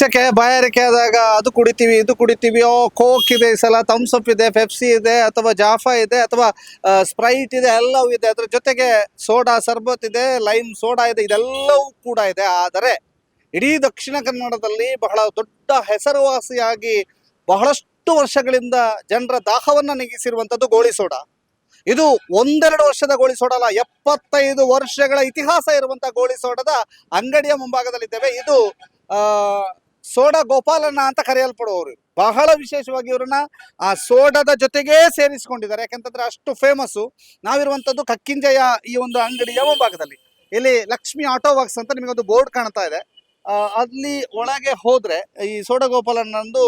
ಸೆಕೆ ಬಾಯಾರಿಕೆ ಆದಾಗ ಅದು ಕುಡಿತೀವಿ, ಇದು ಕುಡಿತೀವಿ, ಓ, ಕೋಕ್ ಇದೆ ಈ ಸಲ ಥಮ್ಸಪ್ ಇದೆ ಪೆಪ್ಸಿ ಇದೆ, ಅಥವಾ ಜಾಫಾ ಇದೆ, ಅಥವಾ ಸ್ಪ್ರೈಟ್ ಇದೆ, ಎಲ್ಲವೂ ಇದೆ. ಅದ್ರ ಜೊತೆಗೆ ಸೋಡಾ ಸರ್ಬತ್ ಇದೆ ಲೈಮ್ ಸೋಡಾ ಇದೆ, ಇದೆಲ್ಲವೂ ಕೂಡ ಇದೆ. ಆದರೆ ಇಡೀ ದಕ್ಷಿಣ ಕನ್ನಡದಲ್ಲಿ ಬಹಳ ದೊಡ್ಡ ಹೆಸರುವಾಸಿಯಾಗಿ ಬಹಳಷ್ಟು ವರ್ಷಗಳಿಂದ ಜನರ ದಾಹವನ್ನು ನೀಗಿಸಿರುವಂಥದ್ದು ಗೋಳಿ ಸೋಡಾ. ಇದು ಒಂದೆರಡು ವರ್ಷದ ಗೋಳಿ ಸೋಡಲ್ಲ ಎಪ್ಪತ್ತೈದು ವರ್ಷಗಳ ಇತಿಹಾಸ ಇರುವಂತಹ ಗೋಳಿ ಸೋಡದ ಅಂಗಡಿಯ ಮುಂಭಾಗದಲ್ಲಿದ್ದೇವೆ. ಇದು ಸೋಡಾ ಗೋಪಾಲಣ್ಣ ಅಂತ ಕರೆಯಲ್ಪಡುವವರು. ಬಹಳ ವಿಶೇಷವಾಗಿ ಇವರನ್ನ ಆ ಸೋಡಾದ ಜೊತೆಗೇ ಸೇರಿಸಿಕೊಂಡಿದ್ದಾರೆ. ಯಾಕಂತಂದ್ರೆ ಅಷ್ಟು ಫೇಮಸ್ಸು ನಾವಿರುವಂತದ್ದು ಕಕ್ಕಿಂಜಯ ಈ ಒಂದು ಅಂಗಡಿಯ ಮುಂಭಾಗದಲ್ಲಿ. ಇಲ್ಲಿ ಲಕ್ಷ್ಮಿ ಆಟೋ ವಾಕ್ಸ್ ಅಂತ ನಿಮಗೊಂದು ಬೋರ್ಡ್ ಕಾಣ್ತಾ ಇದೆ. ಅಲ್ಲಿ ಒಳಗೆ ಹೋದ್ರೆ ಈ ಸೋಡಾ ಗೋಪಾಲಣ್ಣಂದು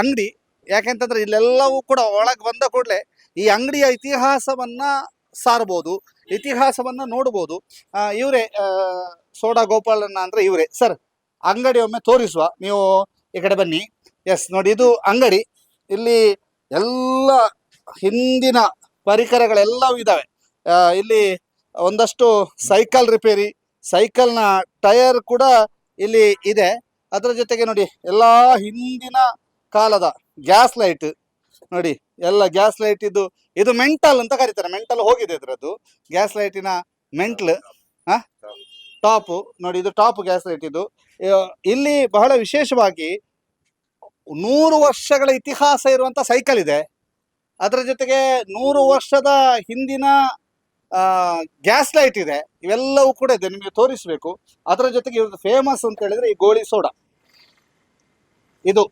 ಅಂಗಡಿ. ಯಾಕೆಂತಂದ್ರೆ ಇಲ್ಲೆಲ್ಲವೂ ಕೂಡ ಒಳಗೆ ಬಂದ ಕೂಡಲೇ ಈ ಅಂಗಡಿಯ ಇತಿಹಾಸವನ್ನ ಸಾರಬಹುದು ಇತಿಹಾಸವನ್ನ ನೋಡಬಹುದು ಇವರೇ ಸೋಡಾ ಗೋಪಾಲಣ್ಣ ಅಂದ್ರೆ ಇವರೇ. ಸರ್ ಅಂಗಡಿ ಒಮ್ಮೆ ತೋರಿಸುವ. ನೀವು ಈ ಕಡೆ ಬನ್ನಿ. ಎಸ್ ನೋಡಿ ಇದು ಅಂಗಡಿ. ಇಲ್ಲಿ ಎಲ್ಲ ಹಿಂದಿನ ಪರಿಕರಗಳೆಲ್ಲವೂ ಇದಾವೆ. ಆ, ಇಲ್ಲಿ ಒಂದಷ್ಟು ಸೈಕಲ್ ರಿಪೇರಿ ಸೈಕಲ್ನ ಟೈರ್ ಕೂಡ ಇಲ್ಲಿ ಇದೆ. ಅದರ ಜೊತೆಗೆ ನೋಡಿ ಎಲ್ಲಾ ಹಿಂದಿನ ಕಾಲದ ಗ್ಯಾಸ್ ಲೈಟ್. ನೋಡಿ ಎಲ್ಲ ಗ್ಯಾಸ್ ಲೈಟ್ ಇದು ಇದು ಮೆಂಟಲ್ ಅಂತ ಕರೀತಾರೆ. ಮೆಂಟಲ್ ಹೋಗಿದೆ ಇದ್ರದ್ದು. ಗ್ಯಾಸ್ ಲೈಟಿನ ಮೆಂಟ್ಲ್ ಟಾಪ್, ನೋಡಿ ಇದು ಟಾಪ್ ಗ್ಯಾಸ್ ಲೈಟ್ ಇದು. ಇಲ್ಲಿ ಬಹಳ ವಿಶೇಷವಾಗಿ ನೂರು ವರ್ಷಗಳ ಇತಿಹಾಸ ಇರುವಂತ ಸೈಕಲ್ ಇದೆ. ಅದರ ಜೊತೆಗೆ ನೂರು ವರ್ಷದ ಹಿಂದಿನ ಗ್ಯಾಸ್ ಲೈಟ್ ಇದೆ. ಇವೆಲ್ಲವೂ ಕೂಡ ಇದೆ, ನಿಮಗೆ ತೋರಿಸಬೇಕು. ಅದರ ಜೊತೆಗೆ ಇವ್ರದ್ದು ಫೇಮಸ್ ಅಂತ ಹೇಳಿದ್ರೆ ಈ ಗೋಳಿ ಸೋಡಾ. ಇದು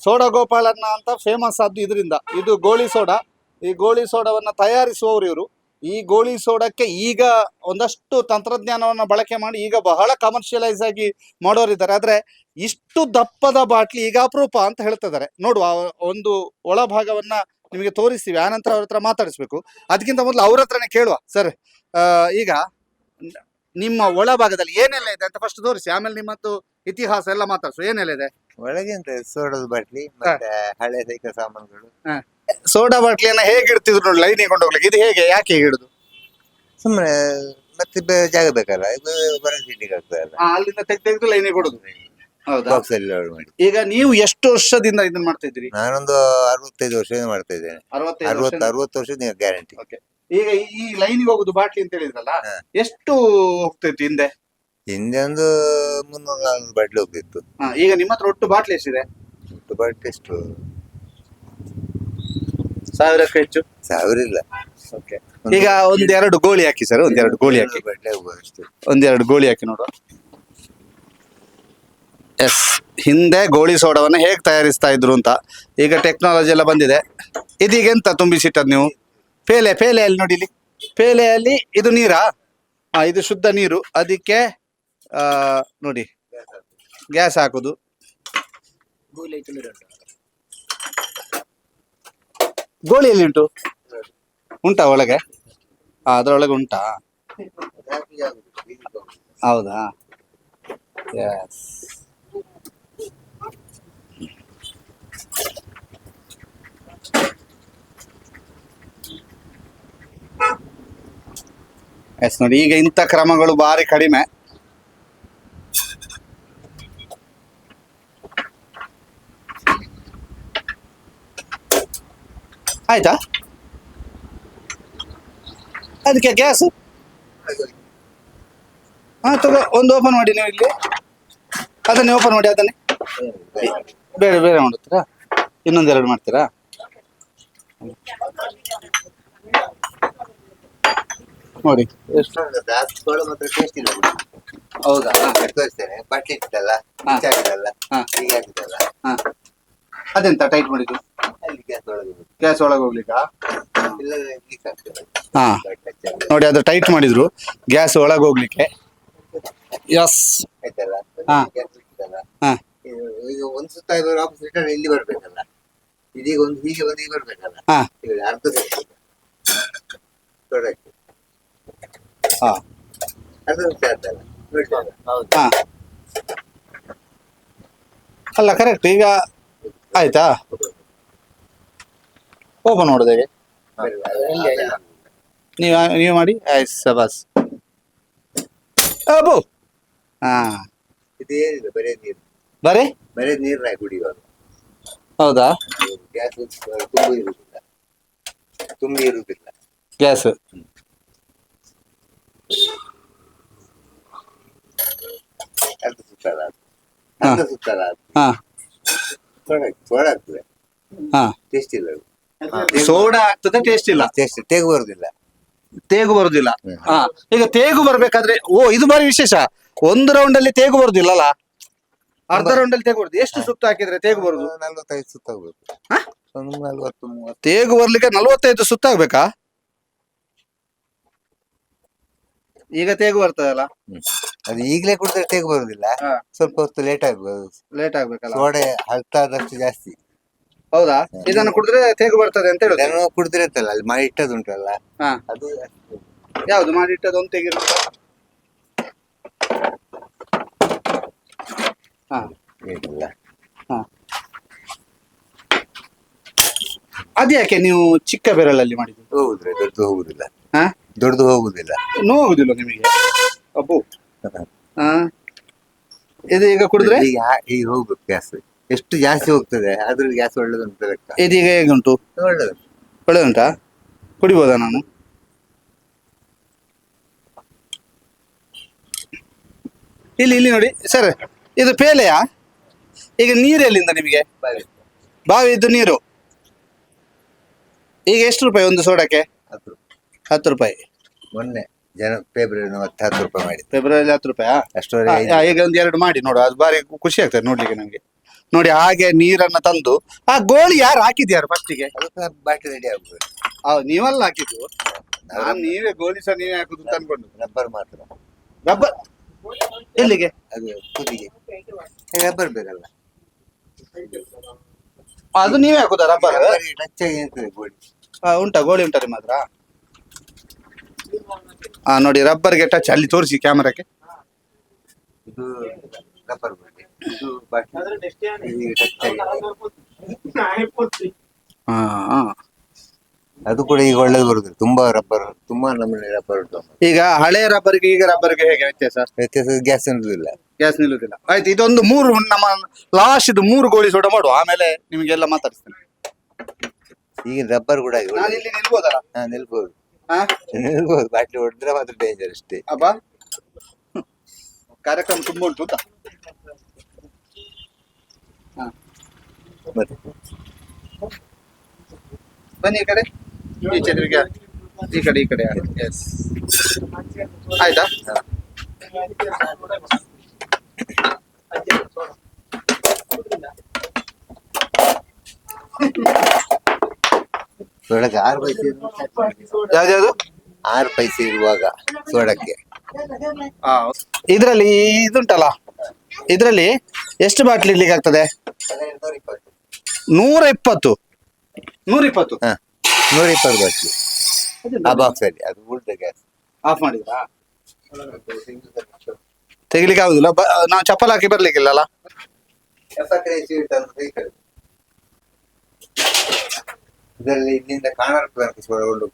ಸೋಡಾ ಗೋಪಾಲಣ್ಣ ಅಂತ ಫೇಮಸ್ ಆದ್ದು ಇದರಿಂದ. ಇದು ಗೋಳಿ ಸೋಡಾ. ಈ ಗೋಳಿ ಸೋಡಾವನ್ನ ತಯಾರಿಸುವವರು ಇವರು. ಈ ಗೋಳಿ ಸೋಡಕ್ಕೆ ಈಗ ಒಂದಷ್ಟು ತಂತ್ರಜ್ಞಾನವನ್ನ ಬಳಕೆ ಮಾಡಿ ಈಗ ಬಹಳ ಕಮರ್ಷಿಯಲೈಸ್ ಆಗಿ ಮಾಡೋರಿದ್ದಾರೆ ಆದ್ರೆ ಇಷ್ಟು ದಪ್ಪದ ಬಾಟ್ಲಿ ಈಗ ಅಪರೂಪ ಅಂತ ಹೇಳ್ತಿದ್ದಾರೆ ನೋಡುವ ಒಂದು ಒಳಭಾಗವನ್ನ ನಿಮಗೆ ತೋರಿಸ್ತೀವಿ. ಆನಂತರ ಅವ್ರ ಹತ್ರ ಮಾತಾಡಿಸ್ಬೇಕು. ಅದಕ್ಕಿಂತ ಮೊದಲು ಅವ್ರ ಹತ್ರನೇ ಕೇಳುವ. ಸರ್ ಈಗ ನಿಮ್ಮ ಒಳಭಾಗದಲ್ಲಿ ಏನೆಲ್ಲ ಇದೆ ಅಂತ ಫಸ್ಟ್ ತೋರಿಸಿ. ಆಮೇಲೆ ನಿಮ್ಮದು ಇತಿಹಾಸ ಎಲ್ಲ ಮಾತಾಡಿಸು. ಏನೆಲ್ಲ ಇದೆ? ಒಳಗೆ ಎಂತ ಸೋಡದ ಬಾಟ್ಲಿ ಮತ್ತೆ ಹಳೆ ಸೈಕಲ್ ಸಾಮಾನುಗಳು. ಸೋಡಾ ಬಾಟ್ಲಿಯನ್ನ ಹೇಗೆ ಇಡ್ತಿದ್ರು ನೋಡಿ ಲೈನ್ ಕೊಂಡು ಹೋಗ್ಲಿಕ್ಕೆ. ಇದು ಹೇಗೆ ಯಾಕೆ ಹೇಗೆ ಇಡುದು ಸುಮ್ಮನೆ ಮತ್ತೆ ಬೇ- ಜಾಗ ಬೇಕಲ್ಲ ಇದು ಹೊರಗೆ ಸಿಡ್ಲಿಕ್ಕೆ ಆಗ್ತದಲ್ಲ ಅಲ್ಲಿಂದ ತೆಗ್ದು ತೆಗೆದು ಲೈನಿಗೆ ಕೊಡುದು ಹೌದಾ? ಬಾಕ್ಸ್ ಅಲ್ಲಿ load ಮಾಡಿ ಈಗ ನೀವು ಎಷ್ಟು ವರ್ಷದಿಂದ ಇದನ್ನ ಮಾಡ್ತಾ ಇದ್ರಿ ನಾನೊಂದು ಅರವತ್ತೈದು ವರ್ಷದಿಂದ ಮಾಡ್ತಾ ಇದ್ದೇನೆ. ಅರವತ್ತೈದು ಅರವತ್ತು ವರ್ಷ ಅರವತ್ತು ವರ್ಷದ ಗ್ಯಾರಂಟಿ ಈಗ ಈ ಲೈನಿಗೆ ಹೋಗುದು ಬಾಟ್ಲಿ ಅಂತ ಹೇಳಿದ್ರಲ್ಲ ಹಾ. ಎಷ್ಟು ಹೋಗ್ತೈತಿ ಹಿಂದೆ? ಹಿಂದೆ ಒಂದು ಮುನ್ನೂರು ನಾಲ್ಕು ಬಾಟ್ಲಿ ಹೋಗ್ತಿತ್ತು. ಹಾ, ಈಗ ನಿಮ್ಮ ಹತ್ರ ಒಟ್ಟು ಬಾಟ್ಲಿ ಎಷ್ಟಿದೆ? ಒಟ್ಟು ಬಾಟ್ಲಿ ಎಷ್ಟು? ಸಾವಿರಕ್ಕೆ ಹೆಚ್ಚು? ಸಾವಿರ ಇಲ್ಲ. ಈಗ ಒಂದೆರಡು ಗೋಳಿ ಹಾಕಿ ಸರ್ ಒಂದೆರಡು ಗೋಳಿ ಹಾಕಿ. ಅಷ್ಟೇ. ಒಂದೆರಡು ಗೋಳಿ ಹಾಕಿ ನೋಡುವ. ಎಸ್ ಹಿಂದೆ ಗೋಳಿ ಸೋಡವನ್ನು ಹೇಗೆ ತಯಾರಿಸ್ತಾ ಇದ್ರು ಅಂತ ಈಗ ಟೆಕ್ನಾಲಜಿ ಎಲ್ಲ ಬಂದಿದೆ. ಇದೀಗ ಎಂತ ತುಂಬಿಸಿಟ್ಟದ್ ನೀವು? ಪೇಲೆ ಪೇಲೆಯಲ್ಲಿ ನೋಡಿ ಇಲ್ಲಿ ಪೇಲೆಯಲ್ಲಿ ಇದು ನೀರಾ? ಹಾ ಇದು ಶುದ್ಧ ನೀರು. ಅದಕ್ಕೆ ಆ, ನೋಡಿ ಗ್ಯಾಸ್ ಹಾಕುದು. ಗೋಳಿಯಲ್ಲಿ ಉಂಟು ಉಂಟಾ ಒಳಗೆ? ಅದ್ರೊಳಗೆ ಉಂಟಾ? ಹೌದಾ? ಎಸ್ ಎಸ್ ನೋಡಿ ಈಗ ಇಂಥ ಕ್ರಮಗಳು ಭಾರಿ ಕಡಿಮೆ. ಆಯ್ತಾ? ಅದಕ್ಕೆ ಗ್ಯಾಸ್? ಹಾ ತಗೋ ಒಂದು ಓಪನ್ ಮಾಡಿ ನೀವು ಇಲ್ಲಿ. ಅದನ್ನೇ ಓಪನ್ ಮಾಡಿ ಅದನ್ನೇ. ಬೇರೆ ಬೇರೆ ಮಾಡುತ್ತೀರಾ? ಇನ್ನೊಂದೆರಡು ಮಾಡ್ತೀರಾ? ನೋಡಿ. ಎಷ್ಟು. ಹೌದಾ ತೋರಿಸ್ತೇನೆ ಬಾಟ್ಲಿ ಇತ್ತಲ್ಲ ಹಾ. ಹಾಕಿದಲ್ಲ ಹಾ. ಹೀಗೆ ಹಾ. ಅದೆಂತ ಟೈಟ್ ಮಾಡಿದ್ದು? ಗ್ಯಾಸ್ ಒಳಗೆ ಹೋಗ್ಲಿಕ್ಕ? ಗ್ಯಾಸ್ ಒಳಗೆ ಹೋಗ್ಲಿಕ್ಕಾ ಇಲ್ಲದ್ರೆ leak ಆಗ್ತದೆ. ಹಾ. ನೋಡಿ ಅದು ಟೈಟ್ ಮಾಡಿದ್ರು. ಗ್ಯಾಸ್ ಒಳಗೆ ಹೋಗ್ಲಿಕ್ಕೆ. ಎಸ್ ಆಯ್ತಲ್ಲ? ಹಾ. ಹಾ. ಒಂದು ಸುತ್ತ ರಿಟರ್ನ್ ಇಲ್ಲಿ ಬರ್ಬೇಕಲ್ಲ? ಇದೀಗ ಒಂದು ಹೀಗೆ ಬಂದು ಹೀಗೆ ಬರ್ಬೇಕಲ್ಲ? ಹಾ. ಈಗ ಅರ್ಧ ಪ್ರಾಡಕ್ಟ್ ಹಾ. ಅರ್ಧ ನಿಮಿಷ ಆಯ್ತಲ್ಲ? ಹಾ. ಅಲ್ಲ ಕರೆಕ್ಟ್ ಈಗ ಆಯ್ತಾ? ಓಪನ್ ಮಾಡೋದು ಹೇಗೆ? ನೀವ್ ನೀವು ಮಾಡಿ. ಆಯ್ತು ಸಬಾಸ್ ಅಬು! ಹಾ. ಇದೇನಿಲ್ಲ ಬರೇ ನೀರು. ಬರೀ? ಕುಡಿಯುವಾಗ ಹೌದಾ? ಗ್ಯಾಸ್ ತುಂಬಿ ಇರುವುದಿಲ್ಲ. ತುಂಬಿ ಇರುವುದಿಲ್ಲ. ಗ್ಯಾಸ್. ಅರ್ಧ ಹಾ. ಸೋಡಾ ಆಗ್ತದೆ ಹಾ. ಟೇಸ್ಟ್ ಇಲ್ಲ ಸೋಡಾ ಆಗ್ತದೆ ಟೇಸ್ಟ್ ಇಲ್ಲ. ಟೇಸ್ಟ್ ತೇಗು ಬರುದಿಲ್ಲ. ತೇಗು ಬರುದಿಲ್ಲ. ಹಾ. ಈಗ ತೇಗು ಬರ್ಬೇಕಾದ್ರೆ ಓ ಇದು ಬಾರಿ ವಿಶೇಷ. ಒಂದು ರೌಂಡ್ ಅಲ್ಲಿ ತೇಗು ಬರುದಿಲ್ಲಲ್ಲ? ಅರ್ಧ ರೌಂಡ್ ಅಲ್ಲಿ ತೇಗು ಬರುದು. ಎಷ್ಟು ಸುತ್ತ ಹಾಕಿದ್ರೆ ತೇಗು ಬರುದು? ನಲ್ವತ್ತೈದು ಸುತ್ತ ಹೋಗ್ಬೇಕು ಹಾ? ಒಂದು ನಲ್ವತ್ತು ಮೂವತ್ತು. ತೇಗು ಬರ್ಲಿಕ್ಕೆ ನಲ್ವತ್ತೈದು ಸುತ್ತಾಗ್ಬೇಕಾ ಈಗ ತೇಗು ಬರ್ತದಲ್ಲ? ಅದು ಈಗಲೇ ಕುಡಿದ್ರೆ ತೇಗು ಬರುದಿಲ್ಲ. ಹಾ. ಸ್ವಲ್ಪ ಹೊತ್ತು ಲೇಟ್ ಆಗ್ಬೋದು. ಲೇಟ್ ಆಗ್ಬೇಕಲ್ಲ? ಸೋಡೆ ಹಾಕ್ತಾದಷ್ಟು ಜಾಸ್ತಿ. ಹೌದಾ? ಇದನ್ನು ಕುಡಿದ್ರೆ ತೇಗು ಬರ್ತದೆ ಅಂತ ಹೇಳುದು. ಇದನ್ನು ಕುಡಿದ್ರೆ ಅಂತಲ್ಲ ಅಲ್ಲಿ ಮಾಡಿ ಇಟ್ಟದುಂಟಲ್ಲ ಹಾ. ಅದು ಯಾವ್ದು ಮಾಡಿಟ್ಟದ್ದು ಒಂದು ತೆಗಿರು ಹಾ. ಏನಿಲ್ಲ. ಹಾ. ಅದ್ಯಾಕೆ ನೀವು ಚಿಕ್ಕ ಬೆರಳಲ್ಲಿ ಮಾಡಿದ್ದು? ಹೋಗುದ್ರೆ ದೊಡ್ಡದು ಹೋಗುದಿಲ್ಲ. ಹಾ? ದೊಡ್ಡದು ಹೋಗುದಿಲ್ಲ. ನೋವುದಿಲ್ಲ ನಿಮಗೆ? ಅಬ್ಬು. ಹಾ ಇದು ಈಗ ಕುಡಿದ್ರೆ? ಈಗ ಹೋಗ್ಬೇಕು ಗ್ಯಾಸ್. ಎಷ್ಟು ಜಾಸ್ತಿ ಹೋಗ್ತದೆ ಆದ್ರೂ ಗ್ಯಾಸ್ ಒಳ್ಳೇದುಂಟು ಲೆಕ್ಕ. ಇದೀಗ ಹೇಗುಂಟು ಒಳ್ಳೇದು. ಒಳ್ಳೆ ಉಂಟಾ? ಕುಡಿಬೋದಾ ನಾನು? ಇಲ್ಲಿ ಇಲ್ಲಿ ನೋಡಿ. ಸರ್ ಇದು ಪೇಲೆಯಾ? ಈಗ ನೀರು ಎಲ್ಲಿಂದ ನಿಮಗೆ? ಬಾವಿದ್ದು ನೀರು. ಈಗ ಎಷ್ಟು ರೂಪಾಯಿ ಒಂದು ಸೋಡಕ್ಕೆ? ಅದು ಹತ್ತು ರೂಪಾಯಿ. ಮೊನ್ನೆ ಜನ ಫೆಬ್ರವರಿ ಮತ್ತೆ ಹತ್ತು ರೂಪಾಯಿ ಮಾಡಿ ಫೆಬ್ರವರಿ ಹತ್ತು ರೂಪಾಯಿ? ಐದು ಈಗ ಒಂದು ಎರಡು ಮಾಡಿ ನೋಡು ಅದು ಬಾರಿ ಖುಷಿ ಆಗ್ತದೆ ನೋಡ್ಲಿಕ್ಕೆ ನಮಗೆ. ನೋಡಿ ಹಾಗೆ ನೀರನ್ನ ತಂದು ಆ ಗೋಳಿ ಯಾರು ಹಾಕಿದ್ಯಾರು ಫಸ್ಟಿಗೆ ಅದಕ್ಕೆ ಬಾಕಿ ರೆಡಿ ಆಗ್ಬೋದು. ನೀವಲ್ಲ ಹಾಕಿದ್ದು? ನಾನು ನೀವೇ ಗೋಳಿ ಸಹ ನೀವೇ ಹಾಕುದು ಅಂತ ಅನ್ಕೊಂಡು ರಬ್ಬರ್ ಮಾತ್ರ. ರಬ್ಬರ್? ಎಲ್ಲಿಗೆ? ಅದು ಕುದಿಗೆ ರಬ್ಬರ್ ಬೇಕಲ್ಲ. ಅದು ನೀವೇ ಹಾಕುದಾ ರಬ್ಬರ್? ಟಚ್ ಆಗಿ ನಿಲ್ತದೆ ಗೋಡಿ ಉಂಟಾ ಗೋಳಿ ಉಂಟಾ ನಿಮ್ಮ ಹತ್ರ ಹಾ ನೋಡಿ ರಬ್ಬರ್ಗೆ ಟಚ್ ಅಲ್ಲಿ ತೋರಿಸಿ ಕ್ಯಾಮರಾಕ್ಕೆ. ಇದು ರಬ್ಬರ್ ಇದು ಬಾಟಿ ಹಾ ಹಾ. ಅದು ಕೂಡ ಈಗ ಒಳ್ಳೇದು ಬರುದಿಲ್ಲ. ತುಂಬಾ ರಬ್ಬರ್ ತುಂಬಾ ನಮೂನೆ ರಬ್ಬರ್ ಉಂಟು. ಈಗ ಹಳೆ ರಬ್ಬರ್ಗೆ ಈಗ ರಬ್ಬರ್ಗೆ ಹೇಗೆ ವ್ಯತ್ಯಾಸ? ವ್ಯತ್ಯಾಸ ಗ್ಯಾಸ್ ನಿಲ್ಲುದಿಲ್ಲ. ಗ್ಯಾಸ್ ನಿಲ್ಲುದಿಲ್ಲ. ಆಯ್ತು ಇದೊಂದು ಮೂರು ನಮ್ಮ ಲಾಸ್ಟ್ ಇದು ಮೂರು ಗೋಳಿ ಸೋಡ ಮಾಡುವ. ಆಮೇಲೆ ನಿಮಗೆಲ್ಲ ಮಾತಾಡಿಸ್ತೇನೆ. ಈಗ ರಬ್ಬರ್ ಕೂಡ ಆಗಿ ನಾನು ಇಲ್ಲಿ ನಿಲ್ಬೋದಲ್ಲ? ಹಾ ನಿಲ್ಬೋದು. ಬಾಟ್ಲಿ ಹೊಡೆದ್ರೆ ಮಾತ್ರ ಡೇಂಜರ್ ಅಷ್ಟೇ. ಅಬ್ಬ. ಕಾರ್ಯಕ್ರಮ ತುಂಬಾ ಉಂಟು ಅಂತ? ಹಾ. ಮತ್ತೆ? ಬನ್ನಿ ಈ ಕಡೆ. ಈಚೆ ತಿರುಗಿ ಈ ಕಡೆ ಈ ಕಡೆ ಎಸ್ ಆಯ್ತಾ? ಸೋಡಕ್ಕೆ ಆರು ಪೈಸೆ ಯಾವ್ದ್ಯಾವ್ದು ಆರು ಪೈಸೆ ಇರುವಾಗ ಸೋಡಕ್ಕೆ ಇದರಲ್ಲಿ ಇದುಂಟಲ್ಲ ಇದರಲ್ಲಿ ಎಷ್ಟು ಬಾಟ್ಲಿ ಇಡ್ಲಿಕ್ಕೆ ಆಗ್ತದೆ? ನೂರ ಇಪ್ಪತ್ತು. ನೂರ ಇಪ್ಪತ್ತು. ಹಾ ನೂರ ಇಪ್ಪತ್ತು ಬಾಟ್ಲಿ. ಆ ಬಾಕ್ಸ್ ಅಲ್ಲಿ ಅದು ಉಳ್ದ ಗ್ಯಾಸ್ ಆಫ್ ಮಾಡಿದ ತೆಗಿಲಿಕ್ಕೆ ಆಗುದಿಲ್ಲ ಬ- ನಾವು ಚಪ್ಪಲ್ ಹಾಕಿ ಬರ್ಲಿಕ್ಕಿಲ್ಲಲ್ಲ? ಇದರಲ್ಲಿ ಇಲ್ಲಿಂದ ಕಾಣಾರ ತನಕ ಸೋಡ ಕೊಂಡು